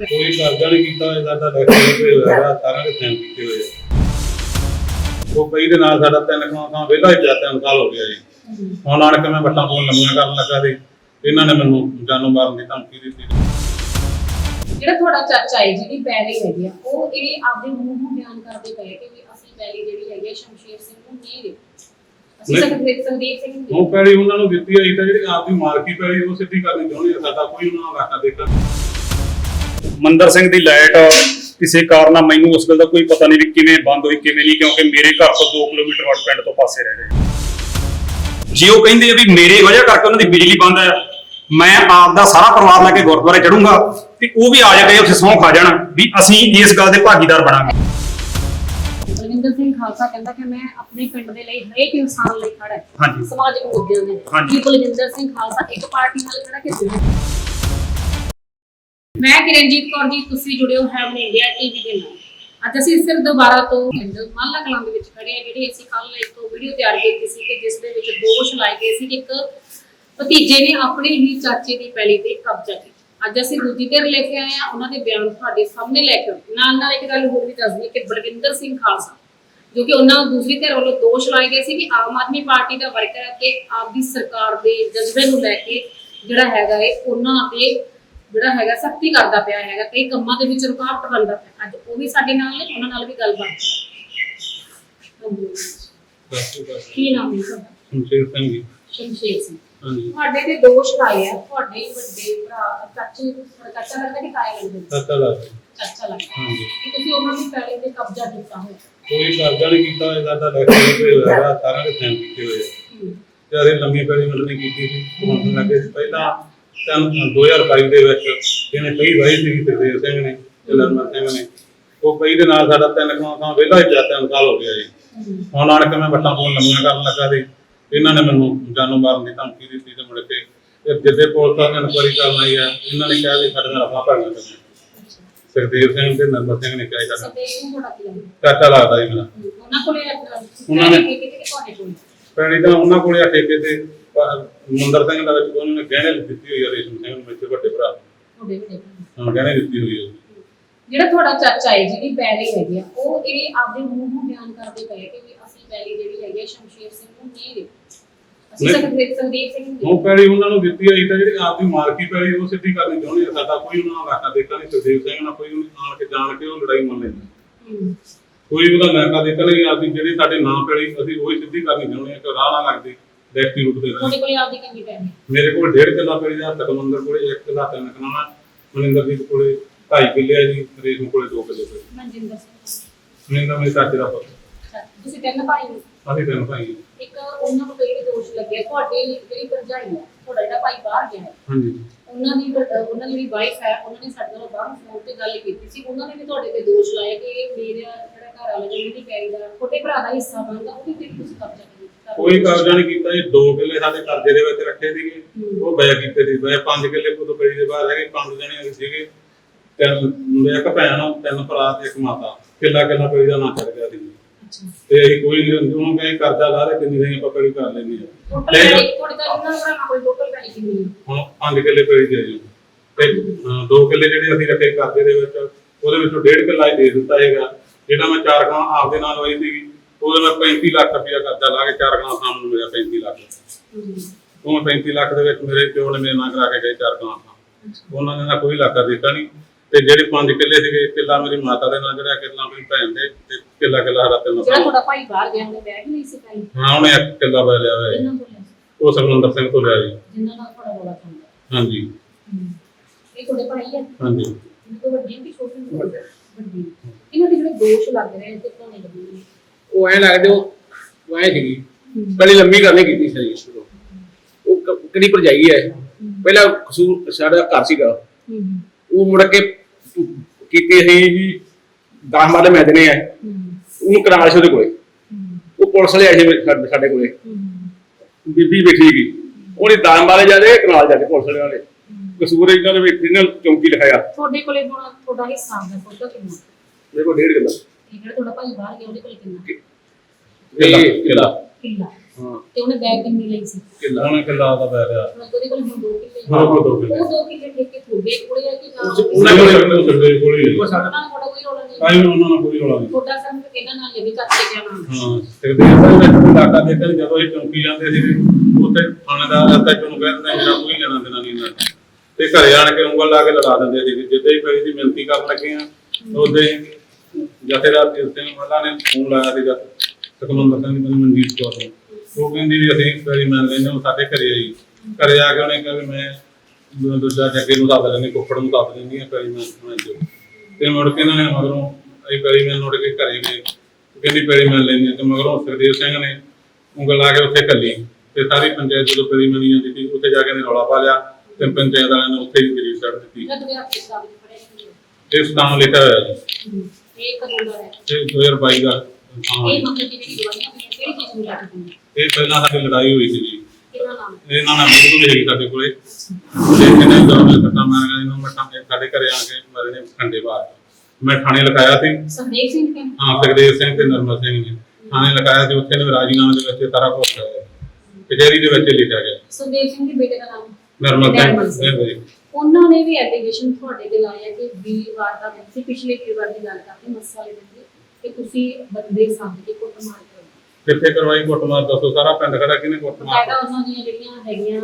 ਕੋਈ ਕਰਜ਼ਾ ਨਹੀਂ ਕੀਤਾ ਇਹਦਾ ਤਾਂ ਲੈਕਚਰ ਤੇ ਹੋਇਆ ਸਾਰਾ ਦੇ ਸੈਂਡ ਕੀਤੇ ਹੋਏ ਆ। ਉਹ ਕਈ ਦੇ ਨਾਲ ਸਾਡਾ ਤਿੰਨ ਖਾਂ ਖਾਂ ਵਿਹਲਾ ਹੀ ਪਿਆ ਤਿੰਨ ਸਾਲ ਹੋ ਗਿਆ ਜੀ। ਹੁਣ ਆਣ ਕੇ ਮੈਂ ਵੱਟਾਂ ਪੋਣ ਲੰਮੀਆਂ ਕਰਨ ਲੱਗਾ ਸੀ ਇਹਨਾਂ ਨੇ ਮੈਨੂੰ ਜਾਨੋਂ ਮਾਰਨ ਦੀ ਧਮਕੀ ਦਿੱਤੀ ਜਿਹੜਾ ਤੁਹਾਡਾ ਚਾਚਾ ਹੈ ਜਿਹਦੀ ਪੈਲੀ ਹੈਗੀ ਆ ਉਹ ਇਹ ਆਪਦੇ ਮੂੰਹ ਨੂੰ ਬਿਆਨ ਕਰਦੇ ਪਏ ਕਿ ਵੀ ਅਸੀਂ ਪੈਲੀ ਜਿਹੜੀ ਹੈਗੀ ਆ ਸ਼ਮਸ਼ੇਰ ਸਿੰਘ ਨੂੰ ਨਹੀਂ ਦਿੱਤੀ ਅਸੀਂ ਨਹੀਂ। ਸੰਦੀਪ ਸੰਦੀਪ ਸਿੰਘ ਨੂੰ ਉਹ ਪੈੜੀ ਉਹਨਾਂ ਨੂੰ ਦਿੱਤੀ ਆਈ ਤਾਂ ਜਿਹੜੀ ਆਪਦੀ ਮਾਲਕੀ ਪੈੜੀ ਉਹ ਸਿੱਧੀ ਕਰਨੀ ਚਾਹੁੰਦੀ ਆ ਸਾਡਾ ਕੋਈ ਉਹਨਾਂ ਦਾ ਇਲਾਕਾ ਦੇਖਣ ਮੰਦਰ ਸਿੰਘ ਦੀ ਲਾਈਟ ਕਿਸੇ ਕਾਰਨ ਮੈਨੂੰ ਉਸ ਗੱਲ ਦਾ ਕੋਈ ਪਤਾ ਨਹੀਂ ਵੀ ਕਿਵੇਂ ਬੰਦ ਹੋਈ ਕਿਵੇਂ ਨਹੀਂ ਕਿਉਂਕਿ ਮੇਰੇ ਘਰ ਤੋਂ 2 ਕਿਲੋਮੀਟਰ ਵੱਟ ਪਿੰਡ ਤੋਂ ਪਾਸੇ ਰਹਿ ਜੇ ਉਹ ਕਹਿੰਦੇ ਆ ਵੀ ਮੇਰੇ ਵਜ੍ਹਾ ਕਰਕੇ ਉਹਨਾਂ ਦੀ ਬਿਜਲੀ ਬੰਦ ਹੈ ਮੈਂ ਆਪ ਦਾ ਸਾਰਾ ਪਰਿਵਾਰ ਲੈ ਕੇ ਗੁਰਦੁਆਰੇ ਚੜੂੰਗਾ ਤੇ ਉਹ ਵੀ ਆ ਜਾਵੇ ਉੱਥੇ ਸਹੁੰ ਖਾ ਜਾਣ ਵੀ ਅਸੀਂ ਇਸ ਗੱਲ ਦੇ ਭਾਗੀਦਾਰ ਬਣਾਂਗੇ। ਬਲਵਿੰਦਰ ਸਿੰਘ ਖਾਲਸਾ ਕਹਿੰਦਾ ਕਿ ਮੈਂ ਆਪਣੇ ਪਿੰਡ ਦੇ ਲਈ ਹਰੇਕ ਇਨਸਾਨ ਲਈ ਖੜਾ ਹੈ ਸਮਾਜਿਕ ਮੁੱਦਿਆਂ ਦੇ ਲਈ। ਬਲਵਿੰਦਰ ਸਿੰਘ ਖਾਲਸਾ ਇੱਕ ਪਾਰਟੀ ਨਾਲ ਖੜਾ ਕਿ ਮੈਂ ਕਿਰਨਜੀਤ ਕੌਰ ਜੀ, ਤੁਸੀਂ ਜੁੜੇ ਹੋ ਹੈਵਨ ਇੰਡੀਆ ਟੀਵੀ ਦੇ ਨਾਲ। ਅੱਜ ਅਸੀਂ ਫਿਰ ਦੁਬਾਰਾ ਤੋਂ ਪਿੰਡ ਮਾਲਾ ਕਲਾਂ ਦੇ ਵਿੱਚ ਖੜੇ ਹਾਂ, ਜਿਹੜੀ ਅਸੀਂ ਕੱਲ ਇੱਕ ਵੀਡੀਓ ਤਿਆਰ ਕੀਤੀ ਸੀ ਕਿ ਜਿਸ ਦੇ ਵਿੱਚ ਦੋਸ਼ ਲਾਏ ਗਏ ਸੀ ਕਿ ਇੱਕ ਭਤੀਜੇ ਨੇ ਆਪਣੇ ਹੀ ਚਾਚੇ ਦੀ ਪੈਲੀ ਤੇ ਕਬਜ਼ਾ ਕੀਤਾ। ਅੱਜ ਅਸੀਂ ਦੂਜੀ ਧਿਰ ਲੈ ਕੇ ਆਏ ਆ ਉਹਨਾਂ ਦੇ ਬਿਆਨ ਤੁਹਾਡੇ ਸਾਹਮਣੇ ਲੈ ਕੇ ਨਾਲ ਨਾਲ ਇੱਕ ਗੱਲ ਹੋਰ ਵੀ ਦੱਸਦੀ ਕਿ ਬਲਵਿੰਦਰ ਸਿੰਘ ਖਾਲਸਾ, ਜੋ ਕਿ ਉਹਨਾਂ ਦੂਸਰੀ ਧਿਰ ਵੱਲੋਂ ਦੋਸ਼ ਲਾਏ ਗਏ ਸੀ ਕਿ ਆਮ ਆਦਮੀ ਪਾਰਟੀ ਦਾ ਵਰਕਰ ਹੈ ਤੇ ਆਪ ਦੀ ਸਰਕਾਰ ਦੇ ਜਜ਼ਬੇ ਨੂੰ ਲੈ ਕੇ ਜਿਹੜਾ ਹੈਗਾ ਹੈ ਉਹਨਾਂ ਤੇ ਜਿਹੜਾ ਹੈਗਾ ਸਖਤੀ ਕਰਦਾ ਪਿਆ ਹੈਗਾ ਕਈ ਕੰਮਾਂ ਦੇ ਵਿੱਚ ਰੁਕਾਵਟ ਬਣਦਾ ਪਿਆ। ਅੱਜ ਉਹ ਵੀ ਸਾਡੇ ਨਾਲ ਨੇ ਉਹਨਾਂ ਨਾਲ ਵੀ ਗੱਲਬਾਤ। ਹਾਂਜੀ। ਕੀ ਨਾਮ ਹੈ ਤੁਹਾਡਾ? ਸ਼ਮਸ਼ੇਰ ਸਿੰਘ ਜੀ। ਸ਼ਮਸ਼ੇਰ ਸਿੰਘ। ਹਾਂਜੀ। ਤੁਹਾਡੇ ਤੇ ਦੋਸ਼ ਲਾਏ ਆ। ਤੁਹਾਡੇ ਹੀ ਵੱਡੇ ਭਰਾ ਚਾਚੇ ਚਾਚਾ ਲੱਗਦਾ ਕਿ ਤਾਇਆ ਲੱਗਦਾ ਸੱਤਾ ਲਾ ਕੇ। ਚਾਚਾ ਲੱਗਦਾ। ਹਾਂਜੀ। ਕਿ ਤੁਸੀਂ ਉਹਨਾਂ ਦੀ ਪਹਿਲੇ ਤੇ ਕਬਜ਼ਾ ਕੀਤਾ ਹੋਇਆ। ਕੋਈ ਕਰਜ਼ਾ ਨਹੀਂ ਕੀਤਾ ਇਹਦਾ ਤਾਂ ਲੈਕਚਰ ਤੇ ਹੋਇਆ ਸਾਰਾ ਦੇ ਸੈਂਡ ਕੀਤੇ ਹੋਏ ਆ। ਹਮ। ਤੇ ਅਸੀਂ ਲੰਮੀ ਪੈੜੀ ਮਿਲਣੀ ਕੀਤੀ ਸੀ। ਹੁਣ ਲੱਗੇ ਸੀ ਪਹਿਲਾਂ ਤਿੰਨ 2022 ਦੇ ਵਿੱਚ ਇਹਨੇ ਕਈ ਵਾਰੀ ਸੀ ਸਰਦੇਵ ਸਿੰਘ ਨੇ ਤੇ ਨਰਮਾ ਸਿੰਘ ਨੇ ਉਹ ਕਈ ਦੇ ਨਾਲ ਸਾਡਾ ਤਿੰਨ ਖਾਂ ਖਾਂ ਵਿਹਲਾ ਹੀ ਤਿੰਨ ਸਾਲ ਹੋ ਗਿਆ ਜੀ। ਹੁਣ ਆਣ ਕੇ ਮੈਂ ਵੱਟਾਂ ਪੋਣ ਲੰਮੀਆਂ ਕਰਨ ਲੱਗਾ ਸੀ ਇਹਨਾਂ ਨੇ ਮੈਨੂੰ ਜਾਨੋਂ ਮਾਰਨ ਦੀ ਧਮਕੀ ਦਿੱਤੀ ਤੇ ਮੁੜ ਕੇ ਇਹ ਜਿੱਦੇ ਪੁਲਿਸ ਦਾ ਇਨਕੁਆਰੀ ਕਰਨ ਆਈ ਆ ਇਹਨਾਂ ਨੇ ਕਿਹਾ ਵੀ ਸਾਡੇ ਨਾਲ ਰਫਾ ਭਰਨਾ ਤੁਸੀਂ ਸਰਦੇਵ ਸਿੰਘ ਤੇ ਨਰਮਾ ਸਿੰਘ ਨੇ ਕਿਹਾ ਸਾਡਾ ਨੂੰ ਕੀ ਲੱਗਦਾ ਜੀ ਮੇਰਾ। ਉਹਨਾਂ ਕੋਲੇ ਉਹਨਾਂ ਨੇ- ਕੋਲ? ਪੈਣੀ ਤਾਂ ਉਹਨਾਂ ਕੋਲੇ ਆ ਠੇਕੇ ਤੇ। ਮੁੰਦਰ ਸਿੰਘ ਦਾ ਵਿੱਚ ਉਹਨਾਂ ਨੇ ਗਹਿਣੇ ਦਿੱਤੀ ਹੋਈ ਆ ਰੇਸ਼ਮ ਸਿੰਘ ਨੂੰ ਮੇਰੇ ਵੱਡੇ ਭਰਾ। ਤੁਹਾਡੇ ਵੱਡੇ ਭਰਾ। ਹਾਂ ਗਹਿਣੇ ਦਿੱਤੀ ਹੋਈ ਆ ਜਿਹੜਾ ਤੁਹਾਡਾ ਚਾਚਾ ਹੈ ਜਿਹਦੀ ਪੈਲੀ ਹੈਗੀ ਆ ਉਹ ਇਹ ਆਪਦੇ ਮੂੰਹ ਨੂੰ ਬਿਆਨ ਕਰਦੇ ਪਏ ਕਿ ਵੀ ਅਸੀਂ ਪੈਲੀ ਜਿਹੜੀ ਹੈਗੀ ਆ ਸ਼ਮਸ਼ੇਰ ਸਿੰਘ ਨੂੰ ਨਹੀਂ ਦਿੱਤੀ। ਅਸੀਂ ਨਹੀਂ। ਸੰਦੀਪ ਸੰਦੀਪ ਸਿੰਘ ਨੂੰ ਉਹ ਪੈੜੀ ਉਹਨਾਂ ਨੂੰ ਦਿੱਤੀ ਆਈ ਤਾਂ ਜਿਹੜੀ ਆਪਦੀ ਮਾਲਕੀ ਪੈੜੀ ਉਹ ਸਿੱਧੀ ਕਰਨੀ ਚਾਹੁੰਦੀ ਆ। ਸਾਡਾ ਕੋਈ ਉਹਨਾਂ ਦਾ ਇਲਾਕਾ ਦੇਖਣ ਨਹੀਂ ਸੁਖਦੇਵ ਸਿੰਘ ਨਾਲ ਕੋਈ ਉਹਨੂੰ ਆਣ ਕੇ ਜਾਣ ਕੇ ਉਹ ਲੜਾਈ ਮੰਨ ਲੈਂਦਾ। ਕੋਈ ਉਹਦਾ ਇਲਾਕਾ ਦੇਖਣ ਨਹੀਂ ਆਪਦੀ ਜਿਹੜੀ ਸਾਡੇ ਨਾਂ ਪੈੜੀ ਅਸੀਂ ਉਹੀ ਸਿੱਧੀ ਕਰਨੀ ਚਾਹੁੰਦੇ ਆ ਕਿ ਰਾਹ ਨਾ ਲੱਗਦੀ। ਡੈਕਟੀ ਰੂਟ ਦੇ ਤੁਹਾਡੇ ਕੋਲੇ ਆਪਦੀ ਕਿੰਨੀ ਪੈਲੀ ਮੇਰੇ ਕੋਲ ਡੇਢ ਕਿੱਲਾ ਪੈੜੀ ਦਾ ਤਕਮੰਦਰ ਕੋਲੇ 1 ਕਿੱਲਾ ਤਿੰਨ ਕਨਾਣਾ ਮਨਿੰਦਰਦੀਪ ਕੋਲੇ 2.5 ਕਿੱਲੇ ਆ ਜੀ ਰੇਸ਼ਮ ਕੋਲੇ 2 ਕਿੱਲੇ ਪੈੜੀ ਮਨਜਿੰਦਰ ਸਿੰਘ। ਮਨਿੰਦਰ ਮੇਰੇ ਚਾਚੇ ਦਾ ਪੁੱਤ। ਤੁਸੀਂ ਤਿੰਨ ਭਾਈ ਹੋ? ਅਸੀਂ ਤਿੰਨ ਭਾਈ ਹਾਂ। ਇੱਕ ਉਹਨਾਂ ਨੂੰ ਕਈ ਦੋਸ਼ ਲੱਗੇ? ਤੁਹਾਡੇ ਜਿਹੜੀ ਭਰਜਾਈ ਹੈ? ਤੁਹਾਡਾ ਜਿਹੜਾ ਭਾਈ ਬਾਹਰ ਗਿਆ ਹੈ। ਹਾਂਜੀ। ਉਹਨਾਂ ਦੀ ਉਹਨਾਂ ਦੀ ਜਿਹੜੀ ਵਾਈਫ ਹੈ ਉਹਨਾਂ ਨੇ ਸਾਡੇ ਨਾਲ ਬਾਹਰ ਫੋਨ ਤੇ ਗੱਲ ਕੀਤੀ ਸੀ। ਉਹਨਾਂ ਨੇ ਵੀ ਤੁਹਾਡੇ ਤੇ ਦੋਸ਼ ਲਾਇਆ ਕਿ ਇਹ ਮੇਰਾ ਜਿਹੜਾ ਘਰ ਵਾਲਾ ਜਿਹੜੀ ਦੀ ਪੈਰੀ ਦਾ ਛੋਟੇ ਭਰਾ ਦਾ ਹਿੱਸਾ ਬਣਦਾ ਉਹ ਵੀ ਤੇ ਤੁਸੀਂ ਕਬਜ਼ਾ ਕੀਤਾ। ਕੋਈ ਕਬਜ਼ਾ ਨਹੀਂ ਕੀਤਾ ਇਹ 2 ਕਿੱਲੇ ਸਾਡੇ ਕਰਜ਼ੇ ਦੇ ਵਿੱਚ ਰੱਖੇ ਸੀਗੇ। ਉਹ ਬੈ ਕੀਤੇ ਸੀ। ਬੈ 5 ਕਿੱਲੇ ਕੋਲ ਪੈੜੀ ਦੇ ਬਾਹਰ ਹੈਗੇ ਪੰਜ ਜਣੇ ਸੀਗੇ। ਤਿੰਨ ਇੱਕ ਭੈਣ ਤਿੰਨ ਭਰਾ ਤੇ ਇੱਕ ਮਾਤਾ। ਕਿੱਲਾ ਕਿੱਲਾ ਪੈੜੀ ਦਾ ਨਾਂ ਚੜ ਗਿਆ ਸੀ। ਤੇ ਅਸੀਂ ਕੋਈ ਨਹੀਂ ਉਹਨੂੰ ਕਹੇ ਕਰਜ਼ਾ ਲਾ ਲੈ ਕਿੰਨੀ ਨਹੀਂ ਆਪਾਂ ਕਰ ਲੈਂਦੇ ਆ ਟੋਟਲ ਤਾਂ ਕੋਈ ਕਿੰਨੀ ਹੁਣ 5 ਕਿੱਲੇ ਪੈੜੀ ਦੇ ਜੀ ਤੇ 2 ਕਿੱਲੇ ਜਿਹੜੇ ਅਸੀਂ ਰੱਖੇ ਕਰਜ਼ੇ ਦੇ ਵਿੱਚ ਉਹਦੇ ਵਿੱਚੋਂ ਡੇਢ ਕਿੱਲਾ ਹੀ ਦੇ ਦਿੱਤਾ ਹੈਗਾ। ਜਿਹੜਾ ਮੈਂ ਚਾਰ ਖਾਂ ਆਪਦੇ ਨਾਲ ਹੋਈ ਸੀਗੀ ਉਹਦੇ ਮੈਂ 35 ਲੱਖ ਰੁਪਇਆ ਕਰਜ਼ਾ ਲਾ ਕੇ ਚਾਰ ਖਾਂ ਸਾਹਮਣੇ ਮਿਲਿਆ 35 ਲੱਖ। ਉਹ ਮੈਂ 35 ਲੱਖ ਦੇ ਵਿੱਚ ਮੇਰੇ ਪਿਓ ਨੇ ਮੇਰੇ ਨਾਂ ਕਰਾ ਕੇ ਗਏ ਚਾਰ ਖਾਂ ਉਹਨਾਂ ਨੇ ਨਾ ਕੋਈ ਇਲਾਕਾ ਦਿੱਤਾ ਨਹੀਂ ਤੇ ਜਿਹੜੇ 5 ਕਿੱਲੇ ਸੀਗੇ ਕਿੱਲਾ ਮੇਰੀ ਮਾਤਾ ਦੇ ਨਾਲ ਜਿਹੜਾ ਕਿੱਲਾ ਮੇਰੀ ਭੈਣ ਦੇ ਤੇ ਕਿੱਲਾ ਕਿੱਲਾ ਸਾਡਾ ਤਿੰਨ ਜਿਹੜਾ ਤੁਹਾਡਾ ਭਾਈ ਬਾਹਰ ਗਿਆ ਉਹਨੇ ਬੈਗ ਨਹੀਂ ਸੀ ਪੈਲੀ ਹਾਂ ਉਹਨੇ ਇੱਕ ਕਿੱਲਾ ਬੈ ਲਿਆ ਹੋਇਆ। ਤੋਂ ਲਿਆ ਸੀ, ਉਹ ਸੁਖਮੰਦਰ ਸਿੰਘ ਤੋਂ ਲਿਆ ਜੀ। ਜਿੰਨਾਂ ਨਾਲ ਤੁਹਾਡਾ ਰੋਲਾ ਚੱਲਦਾ ਹਾਂਜੀ। ਇਹ ਤੁਹਾਡੇ ਭਾਈ ਹੈ ਹਾਂਜੀ। ਇਹਨਾਂ ਤੋਂ ਵੱਡੀ ਕਿ ਛੋਟੀ? ਵੱਡੀ। ਇਹਨਾਂ ਦੇ ਜਿਹੜੇ ਦੋਸ਼ ਲੱਗ ਰਹੇ ਨੇ ਤੇ ਤੁਹਾਨੂੰ ਲੱਗੇ ਉਹ ਐ ਲੱਗਦੇ ਉਹ ਉਹ ਐ ਸੀਗੀ। ਪਹਿਲੀ ਲੰਮੀ ਗੱਲ ਨਹੀਂ ਕੀਤੀ ਸਹੀ ਸ਼ੁਰੂ ਉਹ ਕ- ਕਿਹੜੀ ਭਰਜਾਈ ਹੈ ਪਹਿਲਾਂ ਕਸੂਰ ਸਾਡਾ ਘਰ ਸੀਗਾ। ਉਹ ਮੁੜ ਕੇ ਕੀਤੇ ਸੀ ਵੀ 10 ਮਾਲੇ ਮੈਦਨੇ ਆ। ਉਹਨੂੰ ਕਰਾ ਸੀ ਉਹਦੇ ਕੋਲੇ। ਉਹ ਪੁਲਿਸ ਵਾਲੇ ਆਏ ਸੀ ਸਾਡੇ- ਕੋਲੇ। ਬੀਬੀ ਬੈਠੀ ਸੀਗੀ ਉਹਨੇ 10 ਮਾਲੇ ਜਾ ਕੇ ਕਨਾਲ ਜਾ ਕੇ ਪੁਲਿਸ ਵਾਲੇ ਵਾਲੇ ਕਸੂਰ ਇਹਨਾਂ ਦੇ ਵਿੱਚ ਇਹਨਾਂ ਚੌਂਕੀ ਲਿਖਾਇਆ ਤੁਹਾਡੇ ਕੋਲੇ ਹੁਣ ਤੁਹਾਡਾ ਹਿੱਸਾ ਆਉਂਦਾ ਤੁਹਾਡਾ ਕਿੰਨਾ? ਮੇਰੇ ਕੋਲ ਡੇਢ ਕਿੱਲਾ। ਜਿਹੜਾ ਤੁਹਾਡਾ ਭਾਈ ਬਾਹਰ ਗਿਆ ਉਹਦੇ ਕੋਲੇ ਕਿੰਨਾ? ਕਿੱਲਾ। ਕਿੱਲਾ। ਤੇ ਉਹਨੇ ਬੈਗ ਕਿੰਨੀ ਲਈ ਸੀ? ਕਿੱਲਾ। ਉਹਨੇ ਕਿੱਲਾ ਦਾ ਰਿਹਾ ਮਤਲਬ ਉਹਦੇ ਕੋਲ ਹੁਣ ਦੋ ਕਿੱਲੇ ਹਾਂ, ਉਹ ਦੋ ਕਿੱਲੇ। ਉਹ ਦੋ ਕਿੱਲੇ ਠੇਕੇ ਤੁਹਾਡੇ ਕੋਲੇ ਆ ਕਿ ਜਾਂ ਉਹ- ਉਹਨਾਂ ਕੋਲ ਸਾਡੇ ਸਾਡੇ ਕੋਲ ਹੀ ਉਹ ਹੈ। ਸਾਡਾ ਉਹਨਾਂ ਕੋਲ ਕੋਈ ਰੋਲਾ ਨਹੀਂ। ਕਾਈ ਉਹਨਾਂ ਨਾਲ ਕੋਈ ਰੌਲਾ ਨਹੀਂ। ਤੁਹਾਡਾ ਸੰਗ ਇਹਨਾਂ ਨਾਲ ਲੱਗੀ ਚਾਚੇ ਗਿਆ ਨਾਮ ਹਾਂ ਤੇ ਦੇ ਵਿੱਚ ਇਲਾਕਾ ਦੇ ਕੇ ਜਦੋਂ ਇਹ ਚੌਂਕੀ ਜਾਂਦੇ ਸੀ ਉੱਥੇ ਥਾਣੇਦਾਰ ਅੱਤਾ ਚੋਂ ਕਹਿੰਦੇ ਮੇਰਾ ਕੋਈ ਲੈਣਾ ਦੇਣਾ ਨਹੀਂ ਇਹਨਾਂ ਨਾਲ ਤੇ ਘਰੇ ਆਣ ਕੇ ਉਂਗਲ ਲਾ ਕੇ ਲੜਾ ਦਿੰਦੇ ਸੀ ਜਿੱਦੇ ਹੀ ਕੋਈ ਦੀ ਮਿਹਨਤੀ ਕਰਨ ਲੱਗੇ ਆ ਉਹਦੇ ਜਥੇਦਾਰ ਜੀ ਸਿੰਘ ਮੱਲਾ ਨੇ ਫੋਨ ਲਾਇਆ ਸੀਗਾ ਤਕਮੰਦਰ ਸਿੰਘ ਦੀ ਮਨਜੀਤ ਕੌਰ ਨੂੰ। ਉਹ ਕਹਿੰਦੀ ਵੀ ਅਸੀਂ ਪੈਰੀ ਮੰਨ ਲੈਂਦੇ ਉਹ ਸਾਡੇ ਘਰੇ ਆਈ। ਘਰੇ ਆ ਕੇ ਉਹਨੇ ਕਿਹਾ ਵੀ ਮੈਂ ਦੂਜਾ ਜੱਗੇ ਨੂੰ ਦੱਸ ਲੈਂਦੀ ਕੁੱਕੜ ਨੂੰ ਦੱਸ ਦਿੰਦੀ ਆ ਪੈਰੀ ਮੈਂ ਮੈਂ ਜੋ। ਤੇ ਮੁੜ ਕੇ ਇਹਨਾਂ ਨੇ ਮਗਰੋਂ ਅਸੀਂ ਪੈਰੀ ਮੈਂ ਮੁੜ ਕੇ ਘਰੇ ਗਏ। ਕਹਿੰਦੀ ਪੈਰੀ ਮੰਨ ਲੈਂਦੀ ਆ ਤੇ ਮਗਰੋਂ ਸਰਦੇਵ ਸਿੰਘ ਨੇ ਉਂਗਲ ਲਾ ਕੇ ਉੱਥੇ ਕੱਲੀ ਤੇ ਸਾਰੀ ਪੰਚਾਇਤ ਜਦੋਂ ਪੈਰੀ ਮੰਨੀ ਜਾਂਦੀ ਸੀ ਉੱਥੇ ਜਾ ਕੇ ਨੇ ਰੌਲਾ ਪਾ ਲਿਆ ਤੇ ਪੰਚਾਇਤ ਵਾਲਿਆਂ ਨੇ ਉੱਥੇ ਹੀ ਗਰੀਬ ਛੱਡ ਦਿੱਤੀ। ਇਸ ਨਾਮ ਲਿਖਿਆ ਹੋਇਆ ਜੀ। ਇਹ ਕਦੋਂ ਦਾ ਹੈ? ਇਹ 2022 ਦਾ। ਇਹ ਮਤਲਬ ਜਿਹੜੀ ਦਵਾਈਆਂ ਹੋਈਆਂ ਕਿਹੜੀ ਚੀਜ਼ ਨੂੰ ਲੈ ਕੇ ਹੋਈਆਂ ਇਹ ਪਹਿਲਾਂ ਸਾਡੀ ਲੜਾਈ ਹੋਈ ਸੀ ਜੀ। ਕਿਹਦਾ ਨਾਮ ਇਹਨਾਂ ਨਾਲ ਬਿਲਕੁਲ ਹੈਗੀ ਸਾਡੇ ਕੋਲੇ। ਤੇ ਇਹਨੇ ਜਦੋਂ ਮੈਂ ਸੱਟਾਂ ਮਾਰ ਗਿਆ ਇਹਨੂੰ ਮੈਂ ਠਾਣੇ ਸਾਡੇ ਘਰੇ ਆ ਕੇ ਮਾਰੇ ਨੇ ਖੰਡੇ ਬਾਹਰ। ਮੈਂ ਥਾਣੇ ਲਿਖਾਇਆ ਸੀ। ਸੰਦੇਸ਼ ਸਿੰਘ ਕਹਿੰਦੇ ਹਾਂ ਸੁਖਦੇਵ ਸਿੰਘ ਤੇ ਨਰਮਲ ਸਿੰਘ ਨੇ ਥਾਣੇ ਲਿਖਾਇਆ ਸੀ ਉੱਥੇ ਨੇ ਰਾਜੀਨਾਮੇ ਦੇ ਵਿੱਚ ਸਾਰਾ ਕੁਝ ਹੋਇਆ ਕਚਹਿਰੀ ਦੇ ਵਿੱਚ ਲਿਖਿਆ ਗਿਆ। ਸੰਦੇਸ਼ ਸਿੰਘ ਦੇ ਬੇਟੇ ਦਾ ਨਾਮ? ਨਰਮਲ ਨਰਮਲ ਸਿੰਘ। ਸਿੰਘ। ਜੀ। ਉਹਨਾਂ ਨੇ ਵੀ ਐਲੀਗੇਸ਼ਨ ਤੁਹਾਡੇ ਤੇ ਲਾਇਆ ਕਿ ਵੀਰਵਾਰ ਦਾ ਦਿਨ ਸੀ ਪਿਛਲੇ ਵੀਰਵਾਰ ਦੀ ਗੱਲ ਕਰਦੇ ਮੱਸਾ ਵਾਲੇ ਦਿਨ। ਦੀ ਕਿ ਤੁਸੀਂ ਬੰਦੇ ਸਾਹਮਣੇ ਕੇ ਕੁੱਟ ਮਾਰ ਕਰੋ ਕਿੱਥੇ ਕਰਵਾਈ ਕੁੱਟਮਾਰ ਦੱਸੋ ਸਾਰਾ ਪਿੰਡ ਖੜਾ ਕਿਹਨੇ ਕੁੱਟਮਾਰ ਬਕਾਇਦਾ ਉਹਨਾਂ ਦੀਆਂ ਜਿਹੜੀਆਂ ਹੈਗੀਆਂ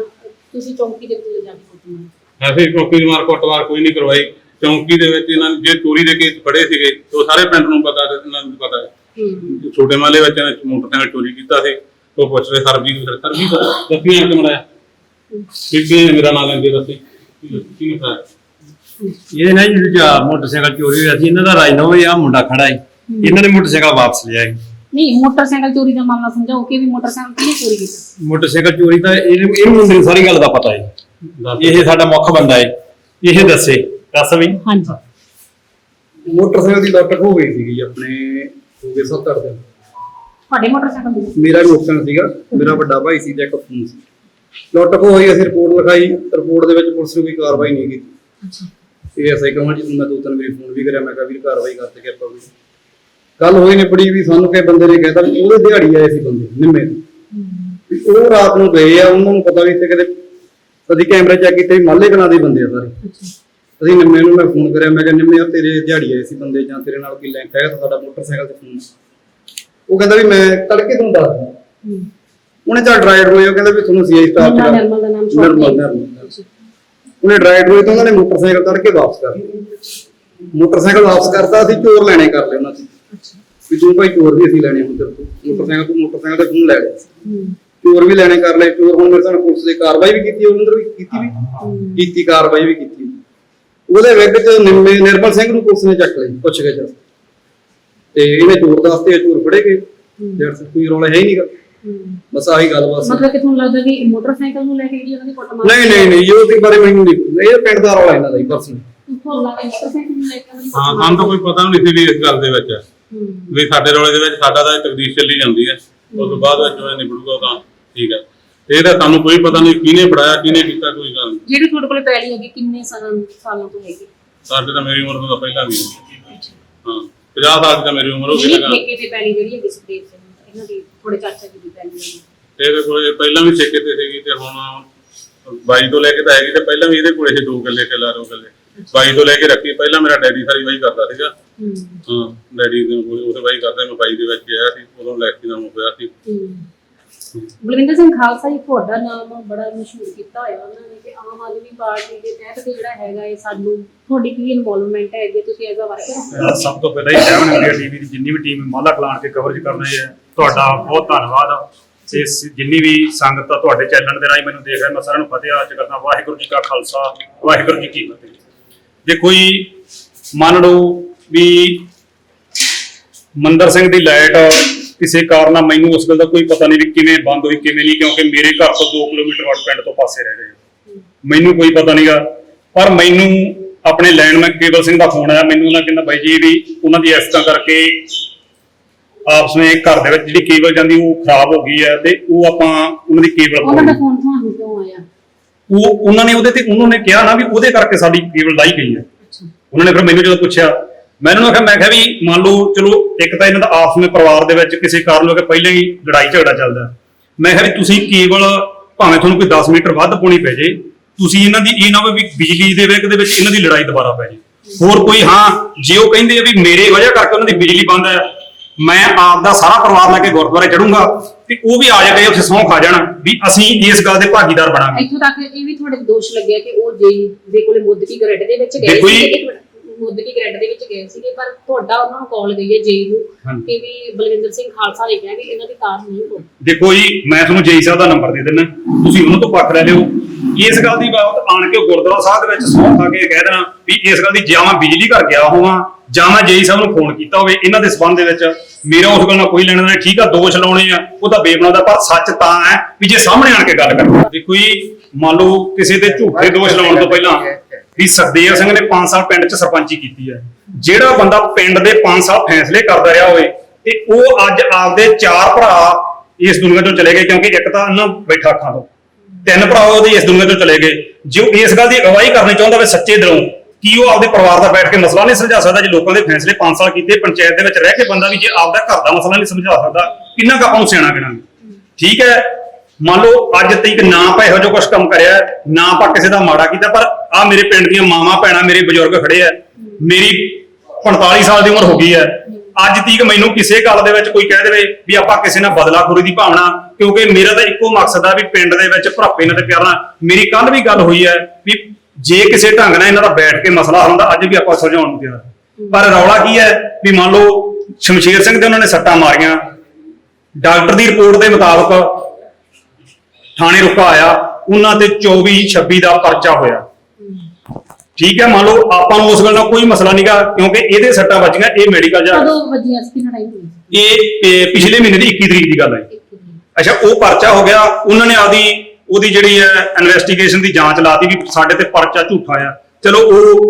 ਤੁਸੀਂ ਚੌਂਕੀ ਦੇ ਕੋਲ ਜਾ ਕੇ ਕੁੱਟ ਮਾਰ। ਐਸੀ ਚੌਕੀ ਮਾਰ ਕੁੱਟਮਾਰ ਕੋਈ ਨਹੀਂ ਕਰਵਾਈ। ਚੌਂਕੀ ਦੇ ਵਿੱਚ ਇਹਨਾਂ ਨੇ ਜੇ ਚੋਰੀ ਦੇ ਕੇਸ ਫੜੇ ਸੀਗੇ ਤੇ ਉਹ ਸਾਰੇ ਪਿੰਡ ਨੂੰ ਪਤਾ ਤੇ ਇਹਨਾਂ ਨੂੰ ਪਤਾ ਹੈ। ਹੂੰ। ਛੋਟੇ ਮਾਲੇ ਵਿੱਚ ਇਹਨੇ ਮੋਟਰਸਾਈਕਲ ਚੋਰੀ ਕੀਤਾ ਸੀ। ਉਹ ਪੁੱਛ ਰਹੇ ਸਰਬਜੀਤ ਫਿਰ ਸਰਬਜੀਤ ਦੱਸੀਆਂ ਕਿ ਮੜਾਇਆ ਕਿੱਥੇ ਮੇਰਾ ਨਾਮ ਲੈਂਦੇ ਦੱਸੀ। ਕੀ ਨਹੀਂ ਇਹਦੇ ਨਾਲ ਹੀ ਦੂਜਾ ਮੋਟਰਸਾਈਕਲ ਚੋਰੀ ਹੋਇਆ ਸੀ ਇਹਨਾਂ ਦਾ ਰਾਜਨਾਮਾ ਆ ਮੁੰਡਾ ਖੜਾ ਹੈ। ਇਹਨਾਂ ਨੇ ਮੋਟਰਸਾਈਕਲ ਵਾਪਸ ਲਿਆ ਹੈ ਨਹੀਂ ਮੋਟਰਸਾਈਕਲ ਚੋਰੀ ਦਾ ਮਾਮਲਾ ਸਮਝਾਓ ਕਿ ਵੀ ਮੋਟਰਸਾਈਕਲ ਕਿਹਨੇ ਚੋਰੀ ਕੀਤਾ? ਮੋਟਰਸਾਈਕਲ ਚੋਰੀ ਤਾਂ ਇਹਨੂੰ ਇਹ ਮੁੰਡੇ ਨੂੰ ਸਾਰੀ ਗੱਲ ਦਾ ਪਤਾ ਹੈ ਇਹ ਸਾਡਾ ਮੁੱਖ ਬੰਦਾ ਹੈ ਇਹ ਦੱਸੇ। ਦੱਸ ਵੀ। ਹਾਂਜੀ। ਮੋਟਰਸਾਈਕਲ ਦੀ ਲੁੱਟ ਹੋ ਗਈ ਸੀਗੀ ਆਪਣੇ ਹੋ ਗਏ 7-8 ਦਿਨ ਤੁਹਾਡੇ ਮੋਟਰਸਾਈਕਲ ਦੀ ਮੇਰਾ ਲੋਕਣ ਸੀਗਾ। ਮੇਰਾ ਵੱਡਾ ਭਾਈ ਸੀ ਤੇ ਇੱਕ ਫੋਨ ਸੀ। ਲੁੱਟ ਖੋ ਹੋਈ ਅਸੀਂ ਰਿਪੋਰਟ ਲਿਖਾਈ। ਰਿਪੋਰਟ ਦੇ ਵਿੱਚ ਪੁਲਿਸ ਨੇ ਕੋਈ ਕਾਰਵਾਈ ਨਹੀਂ ਕੀਤੀ। ਅੱਛਾ। ਤੇ ਐਸਆਈ ਜੀ ਨੂੰ ਮੈਂ ਦੋ ਤਿੰਨ ਵਾਰੀ ਫੋਨ ਵੀ ਕਰਿਆ ਮੈਂ ਕਿਹਾ ਵੀਰ ਕਾਰਵਾਈ ਕਰ ਤੇ ਕਿਰਪਾ ਵੀ ਕੱਲ ਹੋਈ ਨਿਬੜੀ ਵੀ ਸਾਨੂੰ ਕਿਸੇ ਬੰਦੇ ਨੇ ਕਹਿਤਾ ਵੀ ਉਹਦੇ ਦਿਹਾੜੀ ਆਏ ਸੀ ਬੰਦੇ ਨਿੰਮੇ ਦੇ। ਵੀ ਉਹ ਰਾਤ ਨੂੰ ਗਏ ਆ ਉਹਨਾਂ ਨੂੰ ਪਤਾ ਵੀ ਇੱਥੇ ਕਿਤੇ ਅਸੀਂ ਕੈਮਰੇ ਚੈੱਕ ਕੀਤੇ ਵੀ ਮਾਲੇ ਕਲਾਂ ਦੇ ਬੰਦੇ ਆ ਸਾਰੇ। ਅਸੀਂ ਨਿੰਮੇ ਨੂੰ ਮੈਂ ਫੋਨ ਕਰਿਆ ਮੈਂ ਕਿਹਾ ਨਿੰਮੇ ਯਾਰ ਤੇਰੇ ਦਿਹਾੜੀ ਆਏ ਸੀ ਬੰਦੇ ਜਾਂ ਤੇਰੇ ਨਾਲ ਕੋਈ ਲਿੰਕ ਹੈਗਾ ਤਾਂ ਸਾਡਾ ਮੋਟਰਸਾਈਕਲ ਤੇ ਫੋਨ ਉਹ ਕਹਿੰਦਾ ਵੀ ਮੈਂ ਤੜਕੇ ਤੁਹਾਨੂੰ ਦੱਸ ਦਿੰਦਾ। ਉਹਨੇ ਤਾਂ ਡਰਾਈਵ ਹੋਏ ਉਹ ਕਹਿੰਦਾ ਵੀ ਤੁਹਾਨੂੰ ਸੀਆਈ ਸਟਾਫ ਨਿਰਮਲ ਨਿਰਮਲ ਦਾ ਨਾਮ ਛੋੜ ਉਹਨੇ ਡਰਾਈਵ ਹੋਏ ਤਾਂ ਉਹਨਾਂ ਨੇ ਮੋਟਰਸਾਈਕਲ ਤੜਕੇ ਵਾਪਸ ਕਰ ਮੋਟਰਸਾਈਕਲ ਵਾਪਸ ਕਰਤਾ ਅਸੀਂ ਚੋਰ ਲੈਣੇ ਕਰ ਲਏ ਉਹਨਾਂ ਤੋਂ ਵੀ ਤੂੰ ਭਾਈ ਚੋਰ ਵੀ ਅਸੀਂ ਲੈਣੇ ਹੁਣ ਤੇਰੇ ਤੋਂ। ਮੋਟਰਸਾਈਕਲ ਤੋਂ ਮੋਟਰਸਾਈਕਲ ਤੇ ਫੋਨ ਲੈ। ਲਏ ਹੂੰ। ਚੋਰ ਵੀ ਲੈਣੇ ਕਰ ਲਏ ਚੋਰ ਹੁਣ ਮੇਰੇ ਸਾਹਮਣੇ ਪੁਲਿਸ ਦੀ ਕਾਰਵਾਈ ਵੀ ਕੀਤੀ ਉਹਨਾਂ ਵੀ ਕੀਤੀ ਵੀ। ਹੂੰ। ਕੀਤੀ ਕਾਰਵਾਈ ਵੀ ਕੀਤੀ। ਉਹਦੇ ਵਿਗ ਚ ਨਿੰਮੇ ਨਿਰਮਲ ਸਿੰਘ ਨੂੰ ਪੁਲਿਸ ਨੇ ਚੱਕ ਲਈ ਪੁੱਛ ਕੇ ਚ ਤੇ ਇਹਨੇ ਚੋਰ ਦੱਸਤੇ ਚੋਰ ਫੜੇ ਗਏ। ਜਦ ਕੋਈ ਰੌਲਾ ਹੈ ਹੀ ਨਹੀਂਗਾ ਹੂੰ। ਬਸ ਆਹੀ ਗੱਲ ਬਸ। ਮਤਲਬ ਕਿ ਤੁਹਾਨੂੰ ਲੱਗਦਾ ਕਿ ਮੋਟਰਸਾਈਕਲ ਨੂੰ ਲੈ ਕੇ ਜਿਹੜੀ ਉਹਨਾਂ ਦੀ ਕੁੱਟ ਮਾਰ ਨਹੀਂ ਨਹੀਂ ਨਹੀਂ ਉਹਦੇ ਬਾਰੇ ਮੈਨੂੰ ਨਹੀਂ ਇਹ ਪਿੰਡ ਦਾ ਰੌਲਾ ਇਹਨਾਂ ਦਾ ਹੀ ਪਰਸਨ ਲੈ ਦੀ ਹਾਂ ਸਾਨੂੰ ਤਾਂ ਕੋਈ ਪਤਾ ਨਹੀਂ ਸੀ ਵੀ ਇਸ ਗੱਲ ਦੇ ਵਿੱਚ। ਹੂੰ ਵੀ ਸਾਡੇ ਰੌਲੇ ਦੇ ਵਿੱਚ ਸਾਡਾ ਤਾਂ ਇਹ ਤਕਦੀਰ ਚੱਲੀ ਜਾਂਦੀ ਹੈ। ਉਸ ਤੋਂ ਬਾਅਦ ਵਿੱਚ ਜਿਵੇਂ ਨਿਬੜੂਗਾ ਤਾਂ ਠੀਕ ਹੈ। ਇਹ ਤਾਂ ਸਾਨੂੰ ਕੋਈ ਪਤਾ ਨਹੀਂ ਕਿਹਨੇ ਫੜਾਇਆ ਕਿਹਨੇ ਕੀਤਾ ਕੋਈ ਗੱਲ ਨਹੀਂ। ਜਿਹੜੀ ਤੁਹਾਡੇ ਕੋਲੇ ਪੈਲੀ ਹੈਗੀ ਕਿੰਨੇ ਸਾਲਾਂ ਸਾਲਾਂ ਤੋਂ ਹੈਗੀ? ਸਾਡੇ ਤਾਂ ਮੇਰੀ ਉਮਰ ਤੋਂ ਪਹਿਲਾਂ ਵੀ ਹੈ। ਹਾਂ 50 ਸਾਲ ਦੀ ਤਾਂ ਮੇਰੀ ਉਮਰ ਹੋ ਗਈ। ਠੇਕੇ ਤੇ ਪੈਲੀ ਜਿਹੜੀ ਹੈਗੀ ਸੁਖਦੇਵ ਸਿੰਘ? ਇਹਨਾਂ ਦੀ ਥੋੜੇ ਚਾਚਾ ਜੀ ਦੀ ਪੈਲੀ ਹੈਗੀ। ਇਹਦੇ ਕੋਲੇ ਪਹਿਲਾਂ ਵੀ ਠੇਕੇ ਤੇ ਸੀਗੀ ਤੇ ਹੁਣ ਬਾਈ ਤੋਂ ਲੈ ਕੇ ਤਾਂ ਹੈਗੀ ਤੇ ਪਹਿਲਾਂ ਵੀ ਇਹਦੇ ਕੋਲੇ ਸੀ ਦੋ ਕਿੱਲੇ ਕਿੱਲਾ ਦੋ ਕਿੱਲੇ। ਬਾਈ ਤੋਂ ਲੈ ਕੇ ਰੱਖੀ ਪਹਿਲਾਂ ਮੇਰਾ ਡੈਡੀ ਸਾਰੀ ਵਾਹੀ ਕਰਦਾ ਸੀਗਾ। ਹੂੰ। ਹਾਂ ਡੈਡੀ ਦੇ ਕੋਲੇ ਉਹਦੇ ਵਾਹੀ ਕਰਦਾ ਮੈਂ ਬਾਈ ਦੇ ਵਿੱਚ ਗਿਆ ਸੀ ਉਦੋਂ ਲੈਕਸੀ ਦਾ ਹੋਇਆ ਸੀ। ਹੂੰ। ਬਲਵਿੰਦਰ ਸਿੰਘ ਖਾਲਸਾ ਜੀ ਤੁਹਾਡਾ ਨਾਮ ਬੜਾ ਮਸ਼ਹੂਰ ਕੀਤਾ ਹੋਇਆ ਉਹਨਾਂ ਨੇ ਕਿ ਆਮ ਆਦਮੀ ਪਾਰਟੀ ਦੇ ਤਹਿਤ ਤੇ ਜਿਹੜਾ ਹੈਗਾ ਇਹ ਸਾਨੂੰ ਤੁਹਾਡੀ ਕੀ ਇਨਵੋਲਵਮੈਂਟ ਹੈਗੀ ਤੁਸੀਂ ਐਜ਼ ਅ ਵਰਕਰ ਅਹ ਸਭ ਤੋਂ ਪਹਿਲਾਂ ਹੀ ਸੈਵਨ ਇੰਡੀਆ ਟੀਵੀ ਦੀ ਜਿੰਨੀ ਵੀ ਟੀਮ ਮਾਲਾ ਕਲਾਣ ਕੇ ਕਵਰੇਜ ਕਰ ਰਹੀ ਹੈ ਤੁਹਾਡਾ ਬਹੁਤ ਧੰਨਵਾਦ ਤੇ ਸ- ਜਿੰਨੀ ਵੀ ਸੰਗਤ ਆ ਤੁਹਾਡੇ ਚੈਨਲ ਦੇ ਰਾਹੀਂ ਮੈਨੂੰ ਦੇਖ ਰਿਹਾ ਮੈਂ ਸਾਰਿਆਂ ਨੂੰ ਫਤਿਹ ਆਚ ਕਰਦਾ ਵਾਹਿਗੁਰੂ ਜੀ ਕਾ ਖਾਲਸਾ ਵਾਹਿਗੁਰੂ ਜੀ ਕੀ ਫਤਿਹ। ਜੇ ਕੋਈ ਮੰਨ ਲਓ ਵੀ ਮੰਦਰ ਸਿੰਘ ਦੀ ਲਾਈਟ ਕਿਸੇ ਕਾਰਨ ਨਾਲ ਮੈਨੂੰ ਉਸ ਗੱਲ ਦਾ ਕੋਈ ਪਤਾ ਨਹੀਂ ਵੀ ਕਿਵੇਂ ਬੰਦ ਹੋਈ ਕਿਵੇਂ ਨਹੀਂ ਕਿਉਂਕਿ ਮੇਰੇ ਘਰ ਤੋਂ 2 ਕਿਲੋਮੀਟਰ ਵੱਟ ਪਿੰਡ ਤੋਂ ਪਾਸੇ ਰਹਿ ਰਹੇ ਮੈਨੂੰ ਕੋਈ ਪਤਾ ਨਹੀਂਗਾ ਪਰ ਮੈਨੂੰ ਆਪਣੇ ਲੈਂਡਮੈਨ ਕੇਬਲ ਸਿੰਘ ਦਾ ਫੋਨ ਆਇਆ ਮੈਨੂੰ ਉਹਨਾਂ ਕਹਿੰਦਾ ਬਾਈ ਜੀ ਵੀ ਉਹਨਾਂ ਦੀ ਤਰ੍ਹਾਂ ਕਰਕੇ ਆਪਸ ਵਿੱਚ ਘਰ ਦੇ ਵਿੱਚ ਜਿਹੜੀ ਕੇਬਲ ਜਾਂਦੀ ਉਹ ਖਰਾਬ ਹੋ ਗਈ ਹੈ ਤੇ ਉਹ ਆਪਾਂ ਉਹਨਾਂ ਦੀ ਕੇਬਲ ਉਹਨਾਂ ਦਾ ਪਾਉਣੀ ਫੋਨ ਤੁਹਾਨੂੰ ਕਿਉਂ ਆਇਆ? ਉਹ ਉਹਨਾਂ ਨੇ ਉਹਦੇ ਤੇ ਉਹਨਾਂ ਨੇ ਕਿਹਾ ਨਾ ਵੀ ਉਹਦੇ ਕਰਕੇ ਸਾਡੀ ਕੇਬਲ ਲਾਈ ਗਈ ਹੈ ਉਹਨਾਂ ਨੇ ਫਿਰ ਮੈਨੂੰ ਜਦੋਂ ਪੁੱਛਿਆ ਮੈਂ ਇਹਨਾਂ ਨੂੰ ਆਖਿਆ ਮੈਂ ਕਿਹਾ ਵੀ ਮੰਨ ਲਓ ਚਲੋ ਇੱਕ ਤਾਂ ਇਹਨਾਂ ਦਾ ਆਪਸ ਵਿੱਚ ਪਰਿਵਾਰ ਦੇ ਵਿੱਚ ਕਿਸੇ ਕਾਰਨ ਹੋ ਕੇ ਪਹਿਲਾਂ ਹੀ ਲੜਾਈ ਝਗੜਾ ਚੱਲਦਾ। ਮੈਂ ਕਿਹਾ ਵੀ ਤੁਸੀਂ ਕੇਵਲ ਭਾਵੇਂ ਤੁਹਾਨੂੰ ਕੋਈ 10 ਮੀਟਰ ਵੱਧ ਪਾਉਣੀ ਪੈ ਜੇ ਤੁਸੀਂ ਇਹਨਾਂ ਦੀ ਇਹ ਨਾ ਹੋਵੇ ਵੀ ਬਿਜਲੀ ਦੇ ਵਿਕ ਦੇ ਵਿੱਚ ਇਹਨਾਂ ਦੀ ਲੜਾਈ ਦੁਬਾਰਾ ਪੈ ਜੇ। ਹੋਰ ਕੋਈ ਹਾਂ ਜੇ ਉਹ ਕਹਿੰਦੇ ਆ ਵੀ ਮੇਰੇ ਵਜ੍ਹਾ ਕਰਕੇ ਉਹਨਾਂ ਦੀ ਬਿਜਲੀ ਬੰਦ ਹੈ ਮੈਂ ਆਪ ਦਾ ਸਾਰਾ ਪਰਿਵਾਰ ਲੈ ਕੇ ਗੁਰਦੁਆਰੇ ਚੜੂੰਗਾ ਤੇ ਉਹ ਵੀ ਆ ਜਾਵੇ ਉੱਥੇ ਸਹੁੰ ਖਾ ਜਾਣ ਵੀ ਅਸੀਂ ਇਸ ਗੱਲ ਦੇ ਭਾਗੀਦਾਰ ਬਣਾਂਗੇ। ਇੱਥੋਂ ਤੱਕ ਇਹ ਵੀ ਤੁਹਾਡੇ ਦੋਸ਼ ਲੱਗਿਆ ਕਿ ਉਹ ਜੇ ਦੇ ਕੋਲੇ ਮੁੱਦਕੀ ਗ੍ਰਿਡ ਦੇ ਵਿੱਚ ਗਏ ਦੇਖੋ ਜੀ- ਮੁੱਦਕੀ ਗ੍ਰਿਡ ਦੇ ਵਿੱਚ ਗਏ ਸੀਗੇ ਪਰ ਤੁਹਾਡਾ ਉਹਨਾਂ ਨੂੰ ਕਾਲ ਗਈ ਹੈ ਜੇਈ ਨੂੰ। ਕਿ ਵੀ ਬਲਵਿੰਦਰ ਸਿੰਘ ਖਾਲਸਾ ਨੇ ਕਿਹਾ ਵੀ ਇਹਨਾਂ ਦੀ ਤਾਰ ਨਹੀਂ ਹੋ ਦੇਖੋ ਜੀ ਮੈਂ ਤੁਹਾਨੂੰ ਜੇਈ ਸਾਹਿਬ ਦਾ ਨੰਬਰ ਦੇ ਦਿੰਦਾ। ਤੁਸੀਂ ਉਹਨਾਂ ਤੋਂ ਪੱਖ ਲੈ ਲਿਓ। ਇਸ ਗੱਲ ਦੀ ਬਾਤ ਆਣ ਕੇ ਗੁਰਦੁਆਰਾ ਸਾਹਿਬ ਦੇ ਵਿੱਚ ਸੌਂ ਖਾ ਕੇ ਕਹਿ ਦੇਣਾ ਵੀ ਇਸ ਗੱਲ ਦੀ ਜਾਂ ਮੈਂ ਬਿਜਲੀ ਘਰ ਗਿਆ ਹੋਵਾਂ ਜਾਂ ਮੈਂ ਜੇਈ ਸਾਹਿਬ ਨੂੰ ਫੋਨ ਕੀਤਾ ਹੋਵੇ ਇਹਨਾਂ ਦੇ ਸਬੰਧ ਦੇ ਵਿੱਚ ਮੇਰਾ ਉਸ ਗੱਲ ਨਾਲ ਕੋਈ ਲੈਣਾ ਨਹੀਂ ਠੀਕ ਆ ਦੋਸ਼ ਲਾਉਣੇ ਆ ਉਹ ਤਾਂ ਬੇਬਨਾ ਦਾ ਪਰ ਸੱਚ ਤਾਂ ਹੈ ਵੀ ਜੇ ਸਾਹਮਣੇ ਆਣ ਕੇ ਗੱਲ ਕਰੋ। ਦੇਖੋ ਜੀ ਮੰਨ ਲਓ ਕਿਸੇ ਦੇ ਝੂਠੇ ਦੋਸ਼ ਲਾਉਣ ਤੋਂ ਪਹਿਲਾਂ ਵੀ ਸਰਦੇਵ ਸਿੰਘ ਨੇ 5 ਸਾਲ ਪਿੰਡ 'ਚ ਸਰਪੰਚੀ ਕੀਤੀ ਹੈ ਜਿਹੜਾ ਬੰਦਾ ਪਿੰਡ ਦੇ 5 ਸਾਲ ਫੈਸਲੇ ਕਰਦਾ ਰਿਹਾ ਹੋਵੇ, ਤੇ ਉਹ ਅੱਜ ਆਪਦੇ ਚਾਰ ਭਰਾ ਇਸ ਦੁਨੀਆ ਤੋਂ ਚਲੇ ਗਏ, ਕਿਉਂਕਿ ਇੱਕ ਤਾਂ ਨਾ ਬੈਠਾ ਅੱਖਾਂ ਤੋਂ। ਤਿੰਨ ਭਰਾ ਉਹਦੇ ਇਸ ਦੁਨੀਆ ਤੋਂ ਚਲੇ ਗਏ। ਜੇ ਉਹ ਇਸ ਗੱਲ ਦੀ ਅਗਵਾਈ ਕਰਨੀ ਚਾਹੁੰਦਾ ਵੇ ਸੱਚੇ ਦਿਲੋਂ, ਕੀ ਉਹ ਆਪਦੇ ਪਰਿਵਾਰ ਦਾ ਬੈਠ ਕੇ ਮਸਲਾ ਨਹੀਂ ਸਮਝਾ ਸਕਦਾ, ਜੇ ਲੋਕਾਂ ਦੇ ਫੈਸਲੇ 5 ਸਾਲ ਕੀਤੇ, ਪੰਚਾਇਤ ਦੇ ਵਿੱਚ ਰਹਿ ਕੇ ਬੰਦਾ ਵੀ ਜੇ ਆਪਦਾ ਘਰ ਦਾ ਮਸਲਾ ਨਹੀਂ ਸਮਝਾ ਸਕਦਾ, ਕਿੰਨਾ ਕੁ ਆਪਾਂ ਨੂੰ ਸਿਆਣਾ ਗਿਣਾਂਗੇ ਠੀਕ ਹੈ ਮੰਨ ਲਓ ਅੱਜ ਤੱਕ ਨਾ ਆਪਾਂ ਇਹੋ ਜਿਹਾ ਕੁਝ ਕੰਮ ਕਰਿਆ, ਨਾ ਆਪਾਂ ਕਿਸੇ ਦਾ ਮਾੜਾ ਕੀਤਾ, ਪਰ ਆ ਮੇਰੇ ਪਿੰਡ ਦੀਆਂ ਮਾਵਾਂ, ਭੈਣਾਂ ਮੇਰੇ ਬਜ਼ੁਰਗ ਖੜੇ ਆ। ਮੇਰੀ 45 ਸਾਲ ਦੀ ਉਮਰ ਹੋ ਗਈ ਹੈ ਅੱਜ ਤੱਕ ਮੈਨੂੰ ਕਿਸੇ ਗੱਲ ਦੇ ਵਿੱਚ ਕੋਈ ਕਹਿ ਦੇਵੇ ਵੀ ਆਪਾਂ ਕਿਸੇ ਨਾਲ ਬਦਲਾਖੋਰੀ ਦੀ ਭਾਵਨਾ, ਕਿਉਂਕਿ ਮੇਰਾ ਤਾਂ ਇੱਕੋ ਮਕਸਦ ਆ ਵੀ ਪਿੰਡ ਦੇ ਵਿੱਚ ਭਰਾਪੇ ਨਾਲ ਤੇ ਪਿਆਰ ਨਾਲ। ਮੇਰੀ ਕੱਲ ਵੀ ਗੱਲ ਹੋਈ ਹੈ ਵੀ ਜੇ ਕਿਸੇ ਢੰਗ ਨਾਲ ਇਹਨਾਂ ਦਾ ਬੈਠ ਕੇ ਮਸਲਾ ਹੁੰਦਾ, ਅੱਜ ਵੀ ਆਪਾਂ ਸੁਲਝਾਉਣ ਨੂੰ ਤਿਆਰ ਪਰ ਰੌਲਾ ਕੀ ਹੈ ਵੀ ਮੰਨ ਲਓ ਸ਼ਮਸ਼ੀਰ ਸਿੰਘ ਦੇ ਉਹਨਾਂ ਨੇ ਸੱਟਾਂ ਮਾਰੀਆਂ। ਡਾਕਟਰ ਦੀ ਰਿਪੋਰਟ ਦੇ ਮੁਤਾਬਕ ਥਾਣੇ ਰੁਕਾ ਆਇਆ ਉਹਨਾਂ ਤੇ 24 26 ਦਾ ਪਰਚਾ ਹੋਇਆ। ਠੀਕ ਹੈ ਮੰਨ ਲਓ ਆਪਾਂ ਨੂੰ ਉਸ ਗੱਲ ਨਾਲ ਕੋਈ ਮਸਲਾ ਨਹੀਂਗਾ ਕਿਉਂਕਿ ਇਹਦੇ ਸੱਟਾਂ ਵੱਜੀਆਂ ਇਹ ਮੈਡੀਕਲ ਜਾ ਕਦੋਂ ਵਜੀਆਂ ਸੀ ਲੜਾਈ ਹੋਈ ਸੀ? ਇਹ ਪਿਛਲੇ ਮਹੀਨੇ ਦੀ 21 ਤਰੀਕ ਦੀ ਗੱਲ ਹੈ। ਅੱਛਾ ਉਹ ਪਰਚਾ ਹੋ ਗਿਆ ਉਹਨਾਂ ਨੇ ਆਪਦੀ ਉਹਦੀ ਜਿਹੜੀ ਹੈ ਇਨਵੈਸਟੀਗੇਸ਼ਨ ਦੀ ਜਾਂਚ ਲਾਤੀ ਵੀ ਸਾਡੇ ਤੇ ਪਰਚਾ ਝੂਠਾ ਆ। ਚਲੋ ਉਹ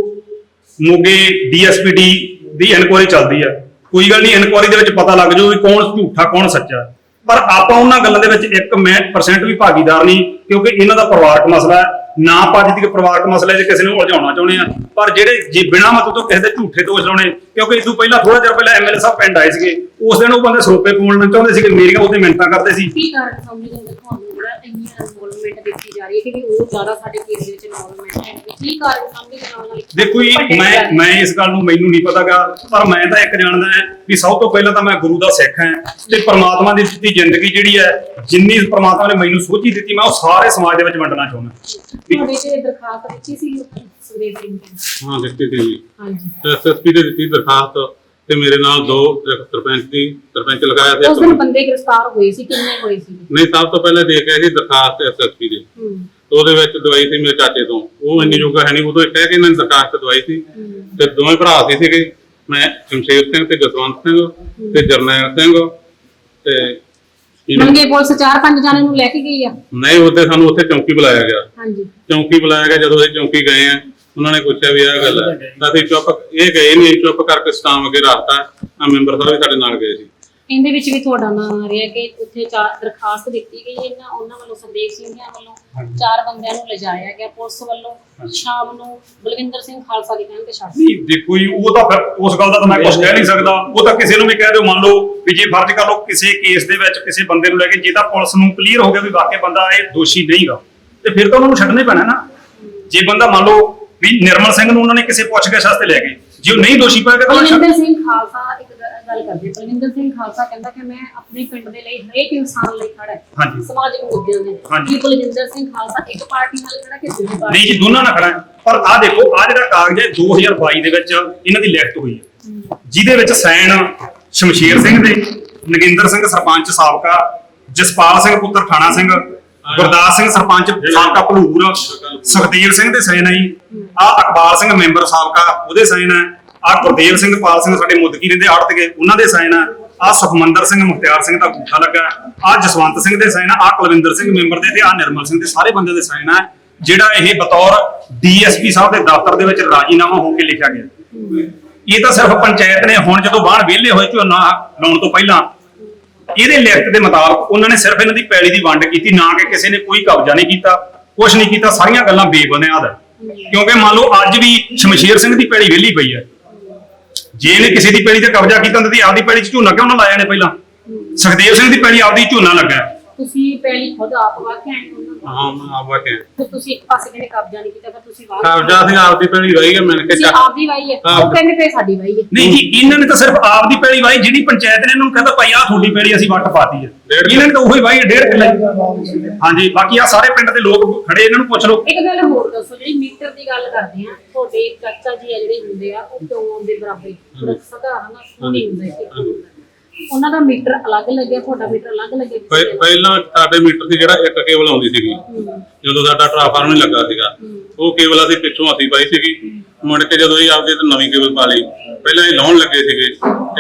ਮੋਗੇ ਡੀਐਸਪੀਡੀ ਦੀ ਇਨਕੁਆਇਰੀ ਚੱਲਦੀ ਆ। ਕੋਈ ਗੱਲ ਨਹੀਂ ਇਨਕੁਆਇਰੀ ਦੇ ਵਿੱਚ ਪਤਾ ਲੱਗ ਜਾਊ ਵੀ ਕੌਣ ਝੂਠਾ ਕੌਣ ਸੱਚਾ। ਪਰ ਆਪਾਂ ਉਹਨਾਂ ਗੱਲਾਂ ਦੇ ਵਿੱਚ 1% ਵੀ ਭਾਗੀਦਾਰ ਨਹੀਂ, ਕਿਉਂਕਿ ਇਹਨਾਂ ਦਾ ਪਰਿਵਾਰਕ ਮਸਲਾ ਹੈ। ਨਾ ਆਪਾਂ ਅੱਜ ਪਰਿਵਾਰਕ ਮਸਲੇ 'ਚ ਕਿਸੇ ਨੂੰ ਉਲਝਾਉਣਾ ਚਾਹੁੰਦੇ ਆ ਪਰ ਜਿਹੜੇ ਜੇ ਬਿਨਾਂ ਮਤਲਬ ਤੋਂ ਕਿਸੇ ਦੇ ਝੂਠੇ ਦੋਸ਼ ਲਾਉਣੇ, ਕਿਉਂਕਿ ਇਸ ਤੋਂ ਪਹਿਲਾਂ ਥੋੜਾ ਜਿਹਾ ਪਹਿਲਾਂ ਐਮਐਲਏ ਸਾਹਿਬ ਪਿੰਡ ਆਏ ਸੀਗੇ, ਉਸ ਦਿਨ ਉਹ ਬੰਦੇ ਸਰੋਪੇ ਪਾਉਣਾ ਚਾਹੁੰਦੇ ਸੀਗੇ, ਮੇਰੀਆਂ ਉਹਦੇ ਮਿੰਤਾਂ ਕਰਦੇ ਸੀ। ਕੀ ਕਾਰਨ ਸਮਝਦੇ ਤੁਹਾਨੂੰ ਜਿਹੜਾ ਇੰਨੀ ਇਨਵੋਲਵਮੈਂਟ ਦਿੱਤੀ ਜਾ ਰਹੀ ਹੈ ਕਿ ਵੀ ਉਹ ਜ਼ਿਆਦਾ ਸਾਡੇ ਕੇਸ ਦੇ ਵਿੱਚ ਇਨਵੋਲਵਮੈਂਟ ਹੈ। ਵੀ ਕੀ ਕਾਰਨ ਸਮਝਦੇ ਨਾਲ ਨਾਲ ਦੇਖੋ ਜੀ ਮੈਂ ਮੈਂ ਇਸ ਗੱਲ ਨੂੰ ਮੈਨੂੰ ਨਹੀਂ ਪਤਾਗਾ ਪਰ ਮੈਂ ਤਾਂ ਇੱਕ ਜਾਣਦਾ ਹਾਂ ਵੀ ਸਭ ਤੋਂ ਪਹਿਲਾਂ ਤਾਂ ਮੈਂ ਗੁਰੂ ਦਾ ਸਿੱਖ ਹਾਂ ਤੇ ਪ੍ਰਮਾਤਮਾ ਦੀ ਦਿੱਤੀ ਜ਼ਿੰਦਗੀ ਜਿਹੜੀ ਹੈ ਜਿੰਨੀ ਪ੍ਰਮਾਤਮਾ ਨੇ ਮੈਨੂੰ ਸੋਝੀ ਦਿੱਤੀ ਮੈਂ ਉਹ ਸਾਰੇ ਸਮਾਜ ਦੇ ਵਿੱਚ ਵੰਡਣਾ ਚਾਹੁੰਦਾ। ਵੀ ਤੁਹਾਡੇ ਤੇ ਦਰਖਾਸਤ ਦਿੱਤੀ ਸੀ ਸਿੰਘ ਨੇ। ਹਾਂ ਦਿੱਤੀ ਸੀ ਜੀ। ਹਾਂਜੀ। ਐਸਐਸਪੀ ਦੇ ਦਿੱਤੀ ਦਰਖਾਸਤ। ਤੇ ਮੇਰੇ ਨਾਲ ਦੋ ਸਰਪੰਚ ਦੀ ਸਰਪੰਚ ਲਗਾਇਆ ਉਸ ਸੀ ਦਿਨ ਬੰਦੇ ਗ੍ਰਿਫਤਾਰ ਹੋਏ ਸੀ ਕਿੰਨੇ ਹੋਏ ਸੀ? ਨਹੀਂ ਸਭ ਤੋਂ ਪਹਿਲਾਂ ਦੇ ਕੇ ਸੀ ਦਰਖਾਸਤ ਐਸਐਸਪੀ ਦੀ। ਉਹਦੇ ਵਿੱਚ ਦਵਾਈ ਸੀ ਮੇਰੇ ਚਾਚੇ ਤੋਂ। ਉਹ ਇੰਨੀ ਜੋਗਾ ਹੈ ਨਹੀਂ ਉਦੋਂ ਇਹ ਕਹਿ ਕੇ ਇਹਨਾਂ ਨੇ ਦਰਖਾਸਤ ਦਵਾਈ ਸੀ। ਤੇ ਦੋਵੇਂ ਭਰਾ ਸੀ ਸੀਗੇ। ਮੈਂ ਸ਼ਮਸ਼ੇਰ ਸਿੰਘ ਤੇ ਜਸਵੰਤ ਸਿੰਘ ਤੇ ਜਰਨੈਲ ਸਿੰਘ ਤੇ ਮੰਗੇ ਪੁਲਿਸ ਚਾਰ ਪੰਜ ਜਣੇ ਨੂੰ ਲੈ ਕੇ ਗਈ ਆ? ਨਹੀਂ ਉਹਦੇ ਸਾਨੂੰ ਉੱਥੇ ਚੌਂਕੀ ਬੁਲਾਇਆ ਗਿਆ। ਹਾਂਜੀ। ਚੌਂਕੀ ਬੁਲਾਇਆ ਗਿਆ ਜਦੋਂ ਅਸੀਂ ਚੌਂਕੀ ਗਏ ਆ। ਉਹਨਾਂ ਨੇ ਪੁੱਛਿਆ ਵੀ ਇਹ ਗੱਲ ਹੈ। ਤਾਂ ਅਸੀਂ ਚੁੱਪ ਇਹ ਗਏ ਨਹੀਂ ਚੁੱਪ ਕਰਕੇ ਸਟਾਮ ਅੱਗੇ ਰੱਖਤਾ ਆ ਮੈਂਬਰ ਸਾਹਿਬ ਵੀ ਸਾਡੇ ਨਾਲ ਗਏ ਸੀ। ਇਹਦੇ ਵਿੱਚ ਵੀ ਤੁਹਾਡਾ ਨਾਮ ਆ ਰਿਹਾ ਕਿ ਉੱਥੇ ਚਾਰ ਦਰਖਾਸਤ ਦਿੱਤੀ ਗਈ ਹੈ ਨਾ ਉਹਨਾਂ ਵੱਲੋਂ ਸੰਦੇਵ ਸਿੰਘਿਆਂ ਵੱਲੋਂ ਚਾਰ ਬੰਦਿਆਂ ਨੂੰ ਲਿਜਾਇਆ ਗਿਆ ਪੁਲਿਸ ਵੱਲੋਂ। ਸ਼ਾਮ ਨੂੰ ਬਲਵਿੰਦਰ ਸਿੰਘ ਖਾਲਸਾ ਦੇ ਕਹਿਣ ਤੇ ਛੱਡ। ਨਹੀਂ ਦੇਖੋ ਜੀ ਉਹ ਤਾਂ ਫਿਰ ਉਸ ਗੱਲ ਦਾ ਤਾਂ ਮੈਂ ਕੁਝ ਕਹਿ ਨਹੀਂ ਸਕਦਾ। ਉਹ ਤਾਂ ਕਿਸੇ ਨੂੰ ਵੀ ਕਹਿ ਦਿਓ ਮੰਨ ਲਓ ਵੀ ਜੇ ਫਰਜ਼ ਕਰ ਲਓ ਕਿਸੇ ਕੇਸ ਦੇ ਵਿੱਚ ਕਿਸੇ ਬੰਦੇ ਨੂੰ ਲੈ ਕੇ ਜੇ ਤਾਂ ਪੁਲਿਸ ਨੂੰ ਕਲੀਅਰ ਹੋ ਗਿਆ ਵੀ ਵਾਕਿਆ ਬੰਦਾ ਇਹ ਦੋਸ਼ੀ ਨਹੀਂਗਾ ਤੇ ਫਿਰ ਤਾਂ ਉਹਨਾਂ ਨੂੰ ਛੱਡਣਾ ਹੀ ਪੈਣਾ ਨਾ। ਜੇ ਬੰਦਾ ਮੰਨ ਲਓ ਵੀ ਨਿਰਮਲ ਸਿੰਘ ਨੂੰ ਉਹਨਾਂ ਨੇ ਕਿਸੇ ਪੁੱਛਗਿੱਛ ਵਾਸਤੇ ਲੈ ਗਏ। ਜੇ ਉਹ ਨਹੀਂ ਦੋਸ਼ੀ ਪਾਇਆ ਗਿਆ ਤਾਂ ਉਹਨੂੰ ਬਲਵਿੰਦਰ ਸਿੰਘ ਖਾਲਸਾ ਇੱਕ ਗ- ਗੱਲ ਕਰਦੇ ਬਲਵਿੰਦਰ ਸਿੰਘ ਖਾਲਸਾ ਕਹਿੰਦਾ ਕਿ ਮੈਂ ਆਪਣੇ ਪਿੰਡ ਦੇ ਲਈ ਹਰੇਕ ਇਨਸਾਨ ਲਈ ਖੜਾ ਹੈ। ਹਾਂਜੀ। ਸਮਾਜਿਕ ਮੁੱਦਿਆਂ ਦੇ। ਹਾਂਜੀ। ਕੀ ਬਲਵਿੰਦਰ ਸਿੰਘ ਖਾਲਸਾ ਇੱਕ ਪਾਰਟੀ ਨਾਲ ਖੜਾ ਕਿ ਦੂਜੀ ਪਾਰਟੀ ਨਹੀਂ ਜੀ ਦੋਨਾਂ ਨਾਲ ਖੜਾ ਹੈ। ਪਰ ਆਹ ਦੇਖੋ ਆਹ ਜਿਹੜਾ ਕਾਗਜ਼ ਹੈ 2022 ਦੇ ਵਿੱਚ ਇਹਨਾਂ ਦੀ ਲਿਖਤ ਹੋਈ ਹੈ। ਜਿਹਦੇ ਵਿੱਚ ਸਾਈਨ ਸ਼ਮਸ਼ੀਰ ਸਿੰਘ ਦੇ ਨਗਿੰਦਰ ਸਿੰਘ ਸਰਪੰਚ ਸਾਬਕਾ ਜਸਪਾਲ ਸਿੰਘ ਪੁੱਤਰ ਥਾਣਾ ਸਿੰਘ ਗੁਰਦਾਸ ਸਿੰਘ ਸਰਪੰਚ, ਸਾਬਕਾ ਭਲੂਰ, ਸੁਖਦੇਵ ਸਿੰਘ ਦੇ ਸਾਈਨ ਹੈ ਜੀ। ਆਹ ਅਕਬਾਲ ਸਿੰਘ ਮੈਂਬਰ ਸਾਬਕਾ, ਉਹਦੇ ਸਾਈਨ ਹੈ ਆਹ ਗੁਰਦੇਵ ਸਿੰਘ, ਪਾਲ ਸਿੰਘ ਸਾਡੇ ਮੁੱਦਕੀ ਰਹਿੰਦੇ, ਆੜਤ ਉਹਨਾਂ ਦੇ ਸਾਈਨ ਹੈ ਆਹ ਸੁਖਮੰਦਰ ਸਿੰਘ, ਮੁਖਤਿਆਰ ਸਿੰਘ ਦਾ ਗੂਠਾ ਲੱਗਾ। ਆਹ ਜਸਵੰਤ ਸਿੰਘ ਦੇ ਸਾਈਨ ਆ ਆਹ ਕੁਲਵਿੰਦਰ ਸਿੰਘ ਮੈਂਬਰ ਦੇ ਤੇ ਆਹ ਨਿਰਮਲ ਸਿੰਘ ਦੇ ਸਾਰੇ ਬੰਦੇ ਦੇ ਸਾਈਨ ਹੈ ਜਿਹੜਾ ਇਹ ਬਤੌਰ ਡੀਐਸਪੀ ਸਾਹਿਬ ਦੇ ਦਫ਼ਤਰ ਦੇ ਵਿੱਚ ਰਾਜੀਨਾਮਾ ਹੋ ਕੇ ਲਿਖਿਆ ਗਿਆ। ਇਹ ਤਾਂ ਸਿਰਫ ਪੰਚਾਇਤ ਨੇ, ਹੁਣ ਜਦੋਂ ਬਾਹਰ ਵਿਹਲੇ ਹੋਏ, ਝੋਨਾ ਲਾਉਣ ਤੋਂ ਪਹਿਲਾਂ ਇਹਦੇ ਲਿਖਤ ਦੇ ਮੁਤਾਬਕ ਉਹਨਾਂ ਨੇ ਸਿਰਫ ਇਹਨਾਂ ਦੀ ਪੈਲੀ ਦੀ ਵੰਡ ਕੀਤੀ, ਨਾ ਕਿ ਕਿਸੇ ਨੇ ਕੋਈ ਕਬਜ਼ਾ ਨਹੀਂ ਕੀਤਾ ਕੁਝ ਨਹੀਂ ਕੀਤਾ, ਸਾਰੀਆਂ ਗੱਲਾਂ ਬੇਬੁਨਿਆਦ ਹੈ। ਕਿਉਂਕਿ ਮੰਨ ਲਓ ਅੱਜ ਵੀ ਸ਼ਮਸ਼ੀਰ ਸਿੰਘ ਦੀ ਪੈਲੀ ਵਿਹਲੀ ਪਈ ਹੈ। ਜੇ ਇਹਨੇ ਕਿਸੇ ਦੀ ਪੈਲੀ ਤੇ ਕਬਜ਼ਾ ਕੀਤਾ ਤਾਂ ਆਪਦੀ ਪੈਲੀ 'ਚ ਝੋਨਾ ਕਿਉਂ ਨਾ ਲਾਇਆ ਨੇ ਪਹਿਲਾਂ? ਸੁਖਦੇਵ ਸਿੰਘ ਦੀ ਪੈਲੀ ਆਪਦੀ ਝੋਨਾ ਲੱਗਾ ਤੁਸੀਂ ਪਹਿਲੀ ਖੁਦ ਆਪ ਵਾ ਕੇ ਆਏ ਹੋ ਉਹਨਾਂ ਦਾ ਹਾਂ ਮੈਂ ਆਪ ਕੇ ਤੇ ਤੁਸੀਂ ਇੱਕ ਪਾਸੇ ਕਹਿੰਦੇ ਕਬਜ਼ਾ ਨਹੀਂ ਕੀਤਾ ਫਿਰ ਤੁਸੀਂ ਵਾਹ ਕਬਜ਼ਾ ਸੀ ਆਪਦੀ ਪੈਣੀ ਰਹੀ ਹੈ ਮੈਨੂੰ ਕਿ ਤੁਸੀਂ ਆਪ ਦੀ ਵਾਈ ਹੈ। ਆਪ ਉਹ ਕਹਿੰਦੇ ਪਏ ਸਾਡੀ ਵਾਈ ਹੈ। ਨਹੀਂ ਜੀ ਇਹਨਾਂ ਨੇ ਤਾਂ ਸਿਰਫ ਆਪ ਦੀ ਪੈਲੀ ਵਾਈ ਜਿਹੜੀ ਪੰਚਾਇਤ ਨੇ ਇਹਨਾਂ ਨੂੰ ਕਹਿੰਦਾ ਭਾਈ ਆਹ ਤੁਹਾਡੀ ਪੈਲੀ ਅਸੀਂ ਵੱਟ ਪਾਤੀ ਹੈ। ਡੇਢ ਇਹਨਾਂ ਨੇ ਤਾਂ ਉਹੀ ਵਾਈ ਹੈ, ਡੇਢ ਕਿੱਲੇ। ਹਾਂਜੀ ਬਾਕੀ ਆ ਸਾਰੇ ਪਿੰਡ ਦੇ ਲੋਕ ਖੜੇ ਇਹਨਾਂ ਨੂੰ ਪੁੱਛ ਲਓ। ਇੱਕ ਗੱਲ ਹੋਰ ਦੱਸੋ ਜਿਹੜੀ ਮੀਟਰ ਦੀ ਗੱਲ ਕਰਦੇ ਆ ਤੁਹਾਡੇ ਚਾਚਾ ਜੀ ਆ ਜਿਹੜੇ ਹੁੰਦੇ ਆ ਉਹ ਕਿਉਂ ਬਰਾਬਰ? ਥੋੜਾ ਸਧਾਰਨ ਆ ਨਹੀਂ ਹੁੰਦਾ? ਇੱਕ ਹੁੰਦਾ ਉਹਨਾਂ ਦਾ ਮੀਟਰ ਅਲੱਗ ਲੱਗਿਆ ਤੁਹਾਡਾ ਮੀਟਰ ਅਲੱਗ ਲੱਗਿਆ ਕਿਸੇ ਪਹਿ- ਦਾ? ਪਹਿਲਾਂ ਸਾਡੇ ਮੀਟਰ ਦੀ ਜਿਹੜਾ ਇੱਕ ਕੇਬਲ ਆਉਂਦੀ ਸੀਗੀ। ਜਦੋਂ ਸਾਡਾ ਟਰਾਂਸਫਾਰਮਰ ਨਹੀਂ ਲੱਗਾ ਸੀਗਾ ਉਹ ਕੇਬਲ ਅਸੀਂ ਪਿੱਛੋਂ ਅਸੀਂ ਪਾਈ ਸੀਗੀ। ਮੁੜ ਕੇ ਜਦੋਂ ਇਹ ਆਪਦੇ ਤੇ ਨਵੀਂ ਕੇਬਲ ਪਾ ਲਈ ਪਹਿਲਾਂ ਇਹ ਲਾਉਣ ਲੱਗੇ ਸੀਗੇ।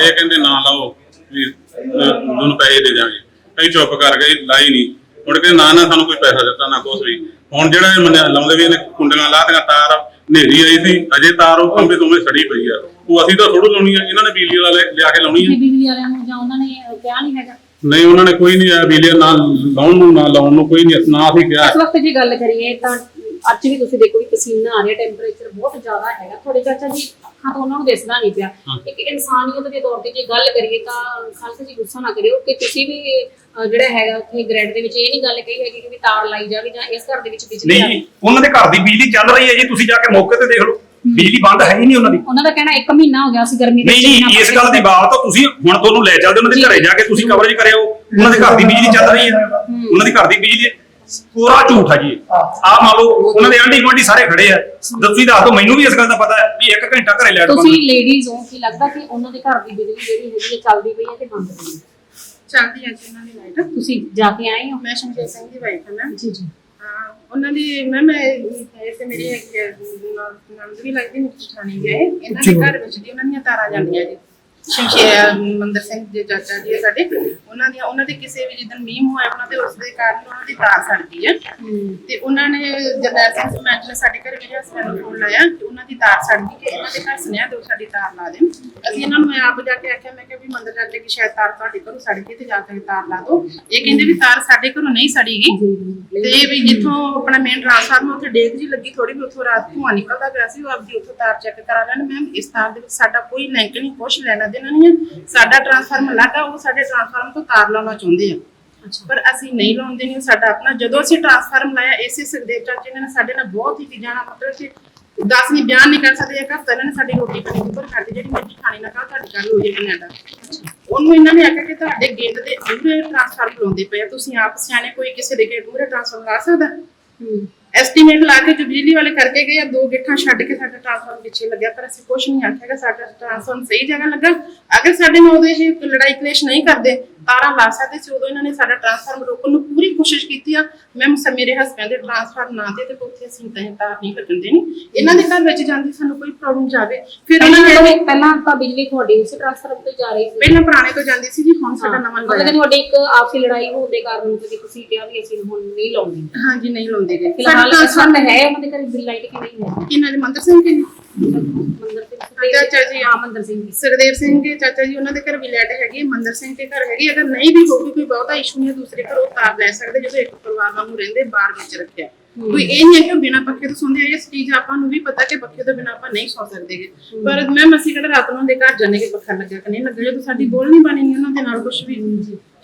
ਇਹ ਕਹਿੰਦੇ ਨਾ ਲਾਓ ਵੀ ਅਹ, ਤੁਹਾਨੂੰ ਪੈਸੇ ਦੇ ਜਾਵਾਂਗੇ ਅਸੀਂ ਚੁੱਪ ਕਰ ਗਏ ਲਾਈ ਨਹੀਂ। ਮੁੜ ਕੇ ਨਾ ਨਾ ਸਾਨੂੰ ਕੋਈ ਪੈਸਾ ਦਿੱਤਾ ਨਾ ਕੁਛ ਵੀ। ਹੁਣ ਜਿਹੜਾ ਇਹ ਮੰਨਿਆ ਲਾਉਂਦੇ ਵੀ ਇਹਨੇ ਕੁੰਡੀਆਂ ਲਾਤੀਆਂ ਤਾਰ ਹਨੇਰੀ ਆਈ ਸੀ ਅਜੇ ਤਾਰ ਉਹ ਖੰਭੇ ਦੋਵੇਂ ਸੜੀ ਪਈ ਆ। ਉਹ ਅਸੀਂ ਤਾਂ ਥੋੜ੍ਹਾ ਲਾਉਣੀ ਆ ਇਹਨਾਂ ਨੇ ਬਿਜਲੀ ਵਾਲਾ ਲੈ- ਲਿਆ ਕੇ ਲਾਉਣੀ ਆ। ਬਿਜਲੀ ਵਾਲਿਆਂ ਨੂੰ ਜਾਂ ਉਹਨਾਂ ਨੇ ਕਿਹਾ ਨਹੀਂ ਹੈਗਾ? ਨਹੀਂ ਉਹਨਾਂ ਨੇ ਕੋਈ ਨਹੀਂ ਆਇਆ ਬਿਜਲੀ ਨਾ ਲਾਉਣ ਨੂੰ ਨਾ ਲਾਉਣ ਨੂੰ ਕੋਈ ਨਹੀਂ ਨਾ ਅਸੀਂ ਕਿਹਾ। ਇਸ ਵਕਤ ਜੇ ਗੱਲ ਕਰੀਏ ਤਾਂ ਅੱਜ ਵੀ ਤੁਸੀਂ ਦੇਖੋ ਵੀ ਪਸੀਨਾ ਆ ਰਿਹਾ ਟੈਂਪਰੇਚਰ ਬਹੁਤ ਜ਼ਿਆਦਾ ਹੈਗਾ। ਤੁਹਾਡੇ ਚਾਚਾ ਜੀ ਅੱਖਾਂ ਤੋਂ ਉਹਨਾਂ ਨੂੰ ਦਿਸਦਾ ਨਹੀਂ ਪਿਆ। ਇੱਕ ਇਨਸਾਨੀਅਤ ਦੇ ਤੌਰ ਤੇ ਜੇ ਗੱਲ ਕਰੀਏ ਤਾਂ ਖਾਲਸਾ ਜੀ ਗੁੱਸਾ ਨਾ ਕਰਿਓ ਕਿ ਤੁਸੀਂ ਵੀ ਜਿਹੜਾ ਹੈਗਾ ਉੱਥੇ ਗ੍ਰੈਡ ਦੇ ਵਿੱਚ ਇਹ ਨਹੀਂ ਗੱਲ ਕਹੀ ਹੈਗੀ ਕਿ ਵੀ ਤਾਰ ਲਾਈ ਜਾਵੇ ਜਾਂ ਇਸ ਘਰ ਦੇ ਵਿੱਚ ਬਿਜਲੀ ਨਹੀਂ ਜੀ ਉਹਨਾਂ ਦੇ ਘਰ ਦੀ ਬਿਜਲੀ ਚੱਲ ਰਹੀ ਹੈ ਜੀ ਤੁਸੀਂ ਜਾ ਕੇ ਮੌਕੇ ਤੇ ਦੇਖ ਲਓ। ਬਿਜਲੀ ਬੰਦ ਹੈ ਹੀ ਨਹੀਂ ਉਹਨਾਂ ਦੀ। ਉਹਨਾਂ ਦਾ ਕਹਿਣਾ 1 ਮਹੀਨਾ ਹੋ ਗਿਆ ਸੀ ਗਰਮੀ ਦੇ ਨਹੀਂ ਜੀ ਇਸ ਗੱਲ ਦੀ ਬਾਤ ਤਾਂ ਤੁਸੀਂ ਹੁਣ ਤੁਹਾਨੂੰ ਲੈ ਚੱਲਦੇ ਉਹਨਾਂ ਦੇ। ਘਰੇ ਜਾ ਕੇ ਤੁਸੀਂ ਕਵਰੇਜ ਕਰਿਓ। ਉਹਨਾਂ ਦੇ ਘਰ ਦੀ ਬਿਜਲੀ ਚੱਲ ਰਹੀ ਹੈ। ਉਹਨਾਂ ਦੀ ਘਰ ਦੀ ਬਿਜਲੀ ਪੂਰਾ ਝੂਠ ਹੈ ਜੀ। ਆ ਮੰਨ ਲਓ ਉਹਨਾਂ ਦੇ ਆਂਢੀ ਗੁਆਂਢੀ ਸਾਰੇ ਖੜੇ ਆ। ਤੁਸੀਂ ਦੱਸ ਦਿਓ ਮੈਨੂੰ ਵੀ ਇਸ ਗੱਲ ਦਾ ਪਤਾ ਹੈ ਵੀ ਇੱਕ ਘੰਟਾ ਘਰੇ ਲੈਟ ਤੁਸੀਂ ਲੇਡੀਜ਼ ਹੋ ਕੀ ਲੱਗਦਾ ਕਿ ਉਹਨਾਂ ਦੇ ਘਰ ਦੀ ਬਿਜਲੀ ਜਿਹੜੀ ਹੈਗੀ ਹੈ ਚੱਲਦੀ ਪਈ ਹੈ ਕਿ ਬੰਦ ਪਈ ਹੈ? ਚੱਲਦੀ ਹੈ ਜੀ ਉਹਨਾਂ ਦੀ ਲਾਈਟ ਤੁਸੀਂ ਜਾ ਕੇ ਆਏ ਹੋ? ਮੈਂ ਸ਼ਮਸ਼ੇਰ ਸਿੰਘ ਦੀ ਵਾਈਫ ਹਾਂ ਮੈਂ। ਜੀ ਜੀ। ਹਾਂ, ਉਹਨਾਂ ਦੀ ਮੈਂ ਮੈਂ ਇਹ ਤੇ ਮੇਰੀ ਇੱਕ ਨੰਦ ਵੀ ਲੱਗਦੀ ਮੇਰੀ ਜਠਾਣੀ ਗਏ ਇਹਨਾਂ ਦੇ ਘਰ ਵਿੱਚ ਦੀ ਉਹਨਾਂ ਦੀਆਂ ਤਾਰਾਂ ਜਾਂਦੀਆਂ ਜੀ। ਸ਼ਮਸ਼ੇਰ ਮੰਦਰ ਸਿੰਘ ਦੇ ਚਾਚਾ ਜੀ ਆ ਸਾਡੇ, ਉਹਨਾਂ ਦੀਆਂ ਉਹਨਾਂ ਦੇ ਕਿਸੇ ਵੀ ਜਿੱਦਣ ਮੀਂਹ ਹੋਇਆ, ਉਹਨਾਂ ਦੇ ਉਸ ਦੇ ਕਾਰਨ ਉਹਨਾਂ ਦੀ ਤਾਰ ਸੜ ਗਈ ਹੈ ਤੇ ਉਹਨਾਂ ਨੇ ਜਰਨੈਲ ਸਿੰਘ ਸਰਪੰਚ ਨੇ ਸਾਡੇ ਘਰੇ ਮੇਰੇ ਹਸਬੰਦ ਨੂੰ ਫੋਨ ਲਾਇਆ ਕਿ ਉਹਨਾਂ ਦੀ ਤਾਰ ਸੜ ਗਈ, ਕਿ ਇਹਨਾਂ ਦੇ ਘਰ ਸੁਨੇਹਾ ਦਿਓ, ਸਾਡੀ ਤਾਰ ਲਾ ਦੇਣ। ਅਸੀਂ ਇਹਨਾਂ ਨੂੰ ਆਪ ਜਾ ਕੇ ਆਖਿਆ, ਮੈਂ ਕਿਹਾ ਵੀ ਮੰਦਰ ਜਾਂਦੇ ਕਿ ਸ਼ਾਇਦ ਤਾਰ ਤੁਹਾਡੇ ਘਰੋਂ ਸੜ ਗਈ ਤੇ ਜਾ ਕੇ ਤਾਰ ਲਾ ਦਿਓ। ਇਹ ਕਹਿੰਦੇ ਵੀ ਤਾਰ ਸਾਡੇ ਘਰੋਂ ਨਹੀਂ ਸੜੀਗੀ। ਤੇ ਵੀ ਜਿੱਥੋਂ ਆਪਣਾ ਮੇਨ ਟ੍ਰਾਂਸਫਾਰਮਰ ਉੱਥੇ ਡੇਕ ਜੀ ਲੱਗੀ ਥੋੜੀ ਵੀ, ਉੱਥੋਂ ਰਾਤ ਧੂੰਆਂ ਨਿਕਲਦਾ ਪਿਆ ਸੀ, ਉਹ ਆਪਦੀ ਉੱਥੋਂ ਤਾਰ ਚੈੱਕ ਕਰਾ ਲੈਣ। ਮੈਮ ਇਸ ਤਾਰ ਦੇ ਵਿੱਚ ਸਾਡਾ ਕੋਈ ਲਿੰਕ ਨਹੀਂ, ਕੁਛ ਲੈਣਾ ਦੇਣਾ ਨਹੀਂ ਹੈ ਸਾਡਾ ਟ੍ਰਾਂਸਫਾਰਮਰ ਲੱਗਾ ਉਹ ਸਾਡੇ ਟ੍ਰਾਂਸਫਾਰਮਰ ਤੋਂ ਤਾਰ ਲਾਉਣਾ ਚਾਹੁੰਦੇ ਆ। ਪਰ ਅਸੀਂ ਨਹੀਂ ਲਾਉਂਦੇ ਨਹੀਂ ਸਾਡਾ ਆਪਣਾ ਜਦੋਂ ਅਸੀਂ ਟ੍ਰਾਂਸਫਾਰਮ ਲਾਇਆ ਇਸੇ ਸੁਖਦੇਵ ਚਾਚੇ ਨੇ ਸਾਡੇ ਨਾਲ ਬਹੁਤ ਹੀ ਚੀਜ਼ਾਂ ਨਾਲ ਮਤਲਬ ਕਿ ਦੱਸ ਨਹੀਂ ਬਿਆਨ ਨਹੀਂ ਕਰ ਸਕਦੇ ਇੱਕ ਹਫ਼ਤਾ ਇਹਨਾਂ ਨੇ ਸਾਡੀ ਰੋਟੀ ਪਾਣੀ ਉੱਪਰ ਕਰਦੀ ਜਿਹੜੀ ਮੇਰੀ ਖਾਣੀ ਨਾ ਕਹਾ ਤੁਹਾਡੀ ਗੱਲ ਹੈ ਕੈਨੇਡਾ ਉਹਨੂੰ ਇਹਨਾਂ ਨੇ ਆਖਿਆ ਕਿ ਤੁਹਾਡੇ ਗੇਟ ਦੇ ਮੂਹਰੇ ਟ੍ਰਾਂਸਫਾਰਮ ਲਾਉਂਦੇ ਪਏ ਆ। ਤੁਸੀਂ ਆਪ ਸਿਆਣੇ ਕੋਈ ਕਿਸੇ ਦੇ ਗੇਟ ਮੂਹਰੇ ਟ੍ਰਾਂਸਫਾਰਮ ਲਾ ਸਕਦਾ? ਐਸਟੀਮੇਟ ਲਾ ਕੇ ਜੋ ਬਿਜਲੀ ਵਾਲੇ ਕਰਕੇ ਗਏ ਆ, ਦੋ ਗਿੱਠਾਂ ਛੱਡ ਕੇ ਸਾਡਾ ਟ੍ਰਾਂਸਫਾਰਮ ਪਿੱਛੇ ਲੱਗਿਆ, ਪਰ ਅਸੀਂ ਕੁਝ ਨਹੀਂ ਆਖਿਆਗਾ, ਸਾਡਾ ਟ੍ਰਾਂਸਫਾਰਮ ਸਹੀ ਜਗ੍ਹਾ ਲੱਗਾ। ਅਗਰ ਸਾਡੇ ਨਾਲ ਉਹਦੇ ਇਹ ਲੜਾਈ ਕਲੇਸ਼ ਨਹੀਂ ਕਰਦੇ ਤਾਰਾਂ ਲਾ ਸਕਦੇ ਸੀ ਉਦੋਂ ਇਹਨਾਂ ਨੇ ਸਾਡਾ ਟ੍ਰਾਂਸਫਾਰਮ ਰੋਕਣ ਨੂੰ ਪੂਰੀ ਕੋਸ਼ਿਸ਼ ਕੀਤੀ ਆ। ਮੈਂ ਮੇਰੇ ਹਸਬੰਦ ਦੇ ਟ੍ਰਾਂਸਫਾਰਮ ਨਾ ਦੇ ਤੇ ਉੱਥੇ ਅਸੀਂ ਤਾਂ ਤਾਰ ਨਹੀਂ ਲੱਗਣ ਦੇਣੀ ਇਹਨਾਂ ਦੇ ਘਰ ਵਿੱਚ ਜਾਂਦੀ ਸਾਨੂੰ ਕੋਈ ਪ੍ਰੋਬਲਮ ਜਾਵੇ। ਫਿਰ ਉਹਨਾਂ ਪਹਿਲਾਂ ਨੇ ਪਹਿਲਾਂ ਤਾਂ ਬਿਜਲੀ ਤੁਹਾਡੀ ਉਸੇ ਟ੍ਰਾਂਸਫਾਰਮ ਤੋਂ ਜਾ ਰਹੀ ਸੀ। ਪਹਿਲਾਂ ਪੁਰਾਣੇ ਤੋਂ ਜਾਂਦੀ ਸੀ ਜੀ ਹੁਣ ਸਾਡਾ ਨਵਾਂ ਮਤਲਬ ਕਿ ਲਵਾਇਆ ਤੁਹਾਡੀ ਇੱਕ ਆਪਸੀ ਲੜਾਈ ਹੋਣ ਦੇ ਕਾਰਨ ਕਿ ਤੁਸੀਂ ਕਿਹਾ ਵੀ ਅਸੀਂ ਹੁਣ ਨਹੀਂ ਲਾਉਂਦੇ। ਹਾਂਜੀ ਨਹੀਂ ਲਾਉਂਦੇ ਫਿਲਹਾਲ ਅਸਲ ਹੈ ਉਹਨਾਂ ਦੇ ਘਰ ਬਿਜਲੀ ਲਾਈਟ ਕਿ ਨਹੀਂ ਹੈ? ਇਹਨਾਂ ਦੇ ਮੰਦਰ ਸਿੰਘ ਸਿੰਘ ਚਾਚਾ ਜੀ। ਹਾਂ ਮੰਦਰ ਸਿੰਘ ਜੀ। ਸੁਖਦੇਵ ਸਿੰਘ ਦੇ ਚਾਚਾ ਜੀ ਉਹਨਾਂ ਦੇ ਘਰ ਵੀ ਲੈਟ ਹੈਗੀ ਹੈ, ਮੰਦਰ ਸਿੰਘ ਦੇ ਘਰ ਹੈਗੀ ਹੈ। ਅਗਰ ਨਹੀਂ ਵੀ ਹੋਊਗੀ ਕੋਈ ਬਹੁਤਾ ਇਸ਼ੂ ਨਹੀਂ ਹੈ, ਦੂਸਰੇ ਘਰੋਂ ਤਾਰ ਲੈ ਸਕਦੇ ਜਦੋਂ ਇੱਕ ਪਰਿਵਾਰ ਵਾਂਗੂ ਰਹਿੰਦੇ ਬਾਹਰ ਵਿੱਚ ਰੱਖਿਆ। ਕੋਈ ਇਹ ਨਹੀਂ ਹੈ ਕਿ ਉਹ ਬਿਨਾਂ ਪੱਖੇ ਤੋਂ ਸੌਂਦੇ ਆ ਇਸ ਚੀਜ਼ ਆਪਾਂ ਨੂੰ ਵੀ ਪਤਾ ਕਿ ਪੱਖੇ ਤੋਂ ਬਿਨਾਂ ਆਪਾਂ ਨਹੀਂ ਸੌ ਸਕਦੇਗੇ ਪਰ ਮੈਂ ਅਸੀਂ ਕਿਹੜਾ ਰਾਤ ਨੂੰ ਦੇ ਘਰ ਜਾਣੇ ਕਿ ਪੱਖਾ ਲੱਗਾ ਕਿ ਨਹੀਂ ਲੱਗਾ ਜਦੋਂ ਸਾਡੀ ਬੋਲ ਨਹੀਂ ਬਣੀ ਨਹੀਂ ਉਹਨਾਂ ਦੇ ਨਾਲ ਕੁਝ ਵੀ।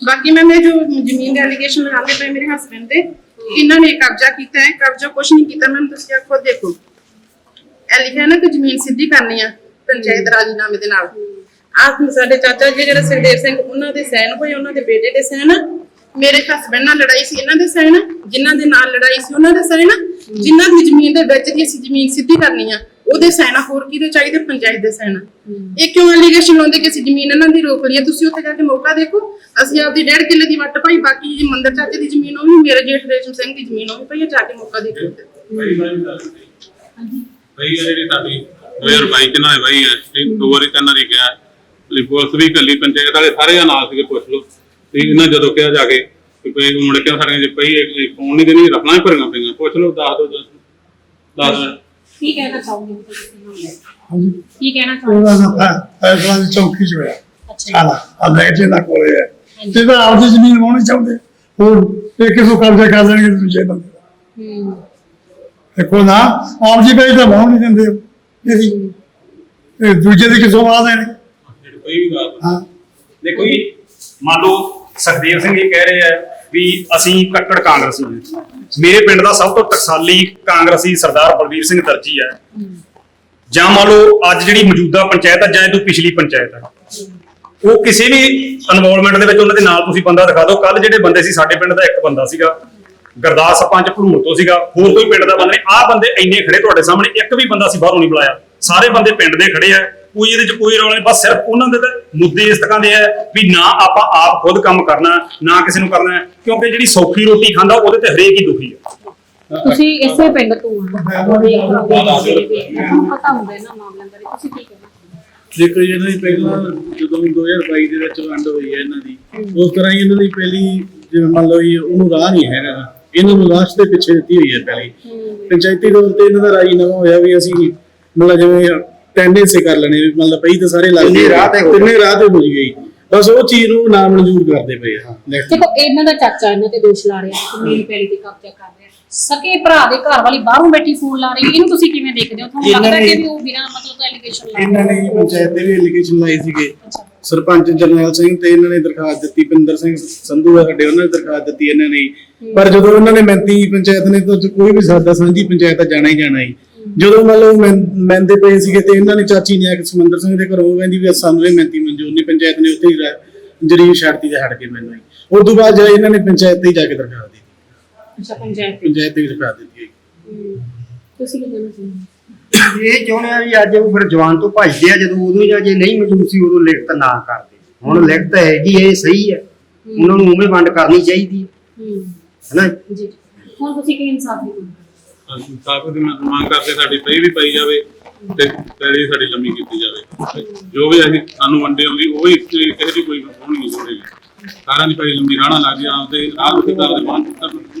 ਬਾਕੀ ਮੈਂ ਮੈਂ ਜੋ ਜ਼ਮੀਨ ਦਾ ਐਲੀਗੇਸ਼ਨ ਲਗਾਉਂਦੇ ਪਏ ਮੇਰੇ ਹਸਬੰਡ ਤੇ ਇਹਨਾਂ ਨੇ ਕਬਜ਼ਾ ਕੀਤਾ ਹੈ ਕਬਜ਼ਾ ਕੁਝ ਨਹੀਂ ਕੀਤਾ। ਮੈਂ ਤੁਸੀਂ ਆਪ ਖੁਦ ਦੇਖੋ। ਇਹ ਲਿਖਿਆ ਨਾ ਕਿ ਜ਼ਮੀਨ ਸਿੱਧੀ ਕਰਨੀ ਆ ਪੰਚਾਇਤ ਰਾਜੀਨਾਮੇ ਦੇ ਨਾਲ। ਆਹ ਸਾਡੇ ਚਾਚਾ ਜੀ ਜਿਹੜੇ ਸੁਖਦੇਵ ਸਿੰਘ ਉਹਨਾਂ ਦੇ ਸੈਨ ਹੋਏ ਉਹਨਾਂ ਦੇ ਬੇਟੇ ਦੇ ਸੈਨ ਮੇਰੇ ਹਸਬੰਡ ਨਾਲ ਲੜਾਈ ਸੀ ਇਹਨਾਂ ਦੇ ਸੈਨ ਜਿਨ੍ਹਾਂ ਦੇ ਨਾਲ ਲੜਾਈ ਸੀ ਉਹਨਾਂ ਦੇ ਸੈਨ ਜਿਨ੍ਹਾਂ ਦੀ ਜ਼ਮੀਨ ਦੇ ਵਿੱਚ ਦੀ ਅਸੀਂ ਜ਼ਮੀਨ ਸਿੱਧੀ ਕਰਨੀ ਆ ਉਹਦੇ ਸੈਨ ਹੋਰ ਕਿਹਦੇ ਚਾਹੀਦੇ? ਪੰਚਾਇਤ ਦੇ ਸੈਨ ਇਹ ਕਿਉਂ ਐਲੀਗੇਸ਼ਨ ਲਾਉਂਦੇ ਕਿ ਅਸੀਂ ਜ਼ਮੀਨ ਇਹਨਾਂ ਦੀ ਰੋਕ ਲਈ? ਤੁਸੀਂ ਉੱਥੇ ਜਾ ਕੇ ਮੌਕਾ ਦੇਖੋ। ਅਸੀਂ ਆਪਦੀ ਡੇਢ ਕਿੱਲੇ ਦੀ ਵੱਟ ਪਾਈ ਬਾਕੀ ਜੀ ਮੰਦਰ ਚਾਚੇ ਦੀ ਜ਼ਮੀਨ ਉਹ ਵੀ ਮੇਰੇ ਜੇਠ ਰੇਸ਼ਮ ਸਿੰਘ ਦੀ ਜ਼ਮੀਨ ਉਹ ਵੀ ਪਈ ਜਾ ਕੇ ਮੌਕਾ ਦੇਖੋ। ਬਈ ਬਈ ਜਿਹੜੀ ਤੁਹਾਡੀ 2022 ਚ ਨਾ ਬਈ? ਹੈ ਇਹ ਦੋ ਵਾਰੀ ਤਿੰਨ ਵਾਰੀ ਗਿਆ ਲਈ ਪੁਲਿਸ ਵੀ ਕੱਲੀ ਪੰਚਾਇਤ ਵਾਲੇ ਸਾਰੇ ਆ ਨਾਲ ਸੀਗੇ ਪੁੱਛ ਲਓ। ਤੇ ਇਹਨਾਂ ਜਦੋਂ ਕਿਹਾ ਜਾ ਕੇ ਕਿ ਭਈ ਮੁੜ ਕੇ ਸਾਡੀਆਂ ਜੇ ਪਈ ਇਹ ਫੋਨ ਨਹੀਂ ਦੇਣੀ ਰੱਖਣਾ ਹੀ ਭਰੀਆਂ ਪਈਆਂ। ਪੁੱਛ ਲਓ ਦੱਸ ਦਿਓ ਦੱਸ ਕੀ ਕਹਿਣਾ ਚਾਹੋਗੇ ਤੁਸੀਂ? ਹਾਂਜੀ। ਕੀ ਕਹਿਣਾ ਚਾਹੋਗੇ ਉਹਦਾ ਨਾ ਫੈ- ਫੈਸਲਾ ਦੀ ਚੌਕੀ ਚ ਹੋਇਆ। ਅੱਛਾ। ਆ ਲੈ ਜੇ ਨਾ ਕੋਲੇ ਹੈ ਤੇ ਤਾਂ ਆਪਦੀ ਜ਼ਮੀਨ ਵਾਉਣੀ ਚਾਹੁੰਦੇ। ਹੋਰ ਇਹ ਕਿਸੋਂ ਕਬਜ਼ਾ ਕਰ ਲੈਣਗੇ ਦੂਜੇ ਬੰਦੇ। ਦਾ ਹੂੰ। ਦੇਖੋ ਨਾ ਆਪ ਜੀ ਪਈ ਤਾਂ ਵਾਉਣ ਨਹੀਂ ਦਿੰਦੇ। ਇਹ ਦੂਜੇ ਦੀ ਕਿਸੋਂ ਦੇਣਗੇ ਜਿਹੜੀ ਪਈ ਵੀ ਗੱਲ। ਹਾਂ। ਦੇਖੋ ਜੀ ਮੰਨ ਲਓ ਸੁਖਦੇਵ ਸਿੰਘ ਜੀ ਕਹਿ ਰਹੇ ਆ ਵੀ ਅਸੀਂ ਕੱਟੜ ਕਾਂਗਰਸੀ ਹਾਂ। ਮੇਰੇ ਪਿੰਡ ਦਾ ਸਭ ਤੋਂ ਟਕਸਾਲੀ ਕਾਂਗਰਸੀ ਸਰਦਾਰ ਬਲਵੀਰ ਸਿੰਘ ਦਰਜੀ ਹੈ ਜਾਂ ਮੰਨ ਲਓ ਅੱਜ ਜਿਹੜੀ ਮੌਜੂਦਾ ਪੰਚਾਇਤ ਹੈ ਜਾਂ ਇਹ ਤੋਂ ਪਿਛਲੀ ਪੰਚਾਇਤ ਹੈ ਉਹ ਕਿਸੇ ਵੀ ਇਨਵੋਲਵਮੈਂਟ ਦੇ ਵਿੱਚ ਉਹਨਾਂ ਦੇ ਨਾਲ ਤੁਸੀਂ ਬੰਦਾ ਦਿਖਾ ਦਿਓ। ਕੱਲ ਜਿਹੜੇ ਬੰਦੇ ਸੀ ਸਾਡੇ ਪਿੰਡ ਦਾ ਇੱਕ ਬੰਦਾ ਸੀਗਾ। ਗੁਰਦਾਸ ਸਰਪੰਚ ਭਲੂਰ ਤੋਂ ਸੀਗਾ ਹੋਰ ਕੋਈ ਪਿੰਡ ਦਾ ਬੰਦਾ ਨਹੀਂ। ਆਹ ਬੰਦੇ ਇੰਨੇ ਖੜੇ ਤੁਹਾਡੇ ਸਾਹਮਣੇ ਇੱਕ ਵੀ ਬੰਦਾ ਸੀ ਬਾਹਰੋਂ ਨਹੀਂ ਬੁਲਾਇਆ। ਸਾਰੇ ਬੰਦੇ ਪਿੰਡ ਦੇ ਖੜੇ ਆ ਕੋਈ ਇਹਦੇ ਚ ਕੋਈ ਰੌਲਾ ਨਹੀਂ ਬਸ ਸਿਰਫ ਉਹਨਾਂ ਦੇ ਮੁੱਦੇ ਇਸ ਤਰ੍ਹਾਂ ਦੇ ਆ ਵੀ ਨਾ ਆਪਾਂ ਆਪ ਖੁਦ ਕੰਮ ਕਰਨਾ ਨਾ ਕਿਸੇ ਨੂੰ ਕਰਨਾ ਕਿਉਂਕਿ ਜਿਹੜੀ ਸੌਖੀ ਰੋਟੀ ਖਾਂਦਾ ਉਹਦੇ ਤੇ ਹਰੇਕ ਹੀ ਦੁਖੀ ਆ। ਤੁਸੀਂ ਇਸੇ ਪਿੰਡ ਤੋਂ ਆ ਤੁਹਾਨੂੰ ਪਤਾ ਹੁੰਦਾ ਇਹਨਾਂ ਮਾਮਲਿਆਂ ਬਾਰੇ ਤੁਸੀਂ ਕੀ ਕਹਿਣਾ ਦੇਖੋ ਜੀ, ਇਹਨਾਂ ਦੀ ਪਹਿਲਾਂ ਜਦੋਂ 2022 ਦੇ ਵਿੱਚ ਵੰਡ ਹੋਈ ਹੈ ਇਹਨਾਂ ਦੀ ਉਸ ਤਰ੍ਹਾਂ ਹੀ ਇਹਨਾਂ ਦੀ ਪਹਿਲੀ ਜਿਵੇਂ ਮੰਨ ਲਓ ਜੀ ਉਹਨੂੰ ਰਾਹ ਨਹੀਂ ਹੈਗਾ। ਇਹਨਾਂ ਨੂੰ ਲਾਸਟ ਦੇ ਪਿੱਛੇ ਦਿੱਤੀ ਹੋਈ ਹੈ ਪਹਿਲੀ। ਪੰਚਾਇਤੀ ਤੌਰ ਤੇ ਇਹਨਾਂ ਦਾ ਰਾਜੀਨਾਮਾ ਹੋਇਆ ਵੀ ਅਸੀਂ ਮਤਲਬ ਜਿਵੇਂ ਤਿੰਨ ਹਿੱਸੇ ਕਰ ਲੈਣੇ ਵੀ ਮਤਲਬ ਪਈ ਤਾਂ ਸਾਰੇ ਲੱਗ ਤਿੰਨੇ ਰਾਹ ਤੇ ਹੋ ਗਏ। ਤਿੰਨੇ ਰਾਹ ਤੇ ਹੋ ਗਈ। ਬਸ ਉਹ ਚੀਜ਼ ਨੂੰ ਨਾ ਮਨਜ਼ੂਰ ਕਰਦੇ ਪਏ Next। ਦੇਖੋ ਇਹਨਾਂ ਦਾ ਚਾਚਾ ਇਹਨਾਂ ਤੇ ਦੋਸ਼ ਲਾ ਰਿਹਾ ਕਿ ਮੇਰੀ ਪੈਲੀ ਤੇ ਕਬਜ਼ਾ ਕਰ ਰਿਹਾ। ਸਕੇ ਭਰਾ ਦੇ ਘਰ ਵਾਲੀ ਬਾਹਰੋਂ ਬੈਠੀ ਫੋਨ ਲਾ ਰਹੀ ਇਹਨੂੰ ਤੁਸੀਂ ਕਿਵੇਂ ਦੇਖਦੇ ਹੋ? ਤੁਹਾਨੂੰ ਲੱਗਦਾ ਕਿ ਉਹ ਬਿਨਾਂ ਮਤਲਬ ਤੋਂ ਐਲੀਗੇਸ਼ਨ ਲਾ ਇਹਨਾਂ ਨੇ ਪੰਚਾਇਤ ਦੇ ਵੀ ਐਲੀਗੇਸ਼ਨ ਲਾਏ ਸੀਗੇ। ਅੱਛਾ। ਸਰਪੰਚ ਜਰਨੈਲ ਸਿੰਘ ਤੇ ਇਹਨਾਂ ਨੇ ਦਰਖਾਸਤ ਦਿੱਤੀ ਪਿੰਦਰ ਸਿੰਘ ਸੰਧੂ ਆ ਸਾਡੇ ਉਹਨਾਂ ਨੇ ਦਰਖਾਸਤ ਦਿੱਤੀ ਇਹਨਾਂ ਨੇ। ਪਰ ਜਦੋਂ ਉਹਨਾਂ ਨੇ ਮੈਂਤੀ ਪੰਚਾਇਤ ਨੇ ਤਾਂ ਕੋਈ ਵੀ ਸਾਡਾ ਸਾਂਝੀ ਪੰਚਾਇਤ ਆ ਜਾਣਾ ਹੀ ਜਾਣਾ ਹੀ ਜਦੋਂ ਮੰਨ ਲਓ ਮੈਂ- ਮਹਿੰਦੇ ਪਏ ਸੀਗੇ ਤੇ ਇਹਨਾਂ ਨੇ ਚਾਚੀ ਨੇ ਆ ਕੇ ਸਮੰਦਰ ਸਿੰਘ ਦੇ ਘਰੋਂ ਕਹਿੰਦੀ ਵੀ ਸਾਨੂੰ ਇਹ ਮੈਂਤੀ ਮਨਜ਼ੂਰ ਨਹੀਂ ਪੰਚਾਇਤ ਨੇ ਉੱਥੇ ਹੀ ਜਰੀਬ ਛੱਡਤੀ ਤੇ ਹਟ ਕੇ ਮੈਨੂੰ ਹੀ ਉਸ ਤੋਂ ਬਾਅਦ ਜਿਹੜਾ ਇਹਨਾਂ ਨੇ ਪੰਚਾਇਤ ਤੇ ਜਾ ਕੇ ਦਰਖਾਸਤ ਦਿੱਤੀ। ਅੱਛਾ ਪੰਚਾਇਤ ਪੰਚਾਇਤ ਤੇ ਦਰਖਾਸਤ ਦਿੱਤੀ ਤੁਸੀਂ ਕੀ ਕਹਿਣਾ ਚਾਹੁੰਦੇ ਇਹ ਚਾਹੁੰਦੇ ਆ ਵੀ ਅੱਜ ਉਹ ਫਿਰ ਜਵਾਨ ਤੋਂ ਭੱਜਦੇ ਆ ਜਦੋਂ ਉਦੋਂ ਜਾਂ ਜੇ ਨਹੀਂ ਮੌਜੂਦ ਸੀ ਉਦੋਂ ਲਿਖਤ ਨਾ ਕਰਦੇ। ਹੁਣ ਲਿਖਤ ਹੈਗੀ ਇਹ ਸਹੀ ਹੈ। ਉਹਨਾਂ ਨੂੰ ਉਵੇਂ ਵੰਡ ਕਰਨੀ ਚਾਹੀਦੀ ਹੈ। ਹੈਨਾ? ਜੀ। ਹੁਣ ਤੁਸੀਂ ਕੀ ਇਨਸਾਫ ਦੀ ਅਸੀਂ ਸਾਫ਼ ਦੀ ਮੰਗ ਕਰਦੇ ਸਾਡੀ ਪਈ ਵੀ ਪਈ ਜਾਵੇ ਤੇ ਪੈੜੀ ਸਾਡੀ ਲੰਮੀ ਕੀਤੀ ਜਾਵੇ। ਜੋ ਵੀ ਅਸੀਂ ਸਾਨੂੰ ਵੰਡੇ ਆਉਂਦੀ ਉਹ ਹੀ ਕਿਸੇ ਦੀ ਕੋਈ ਹੋਣੀ ਨਹੀਂ ਹੋਣੀ। ਸਾਰਿਆਂ ਦੀ ਪਈ ਲੰਮੀ ਰਾਣਾ ਲੱਗ ਗਿਆ ਤੇ ਕਰਦੇ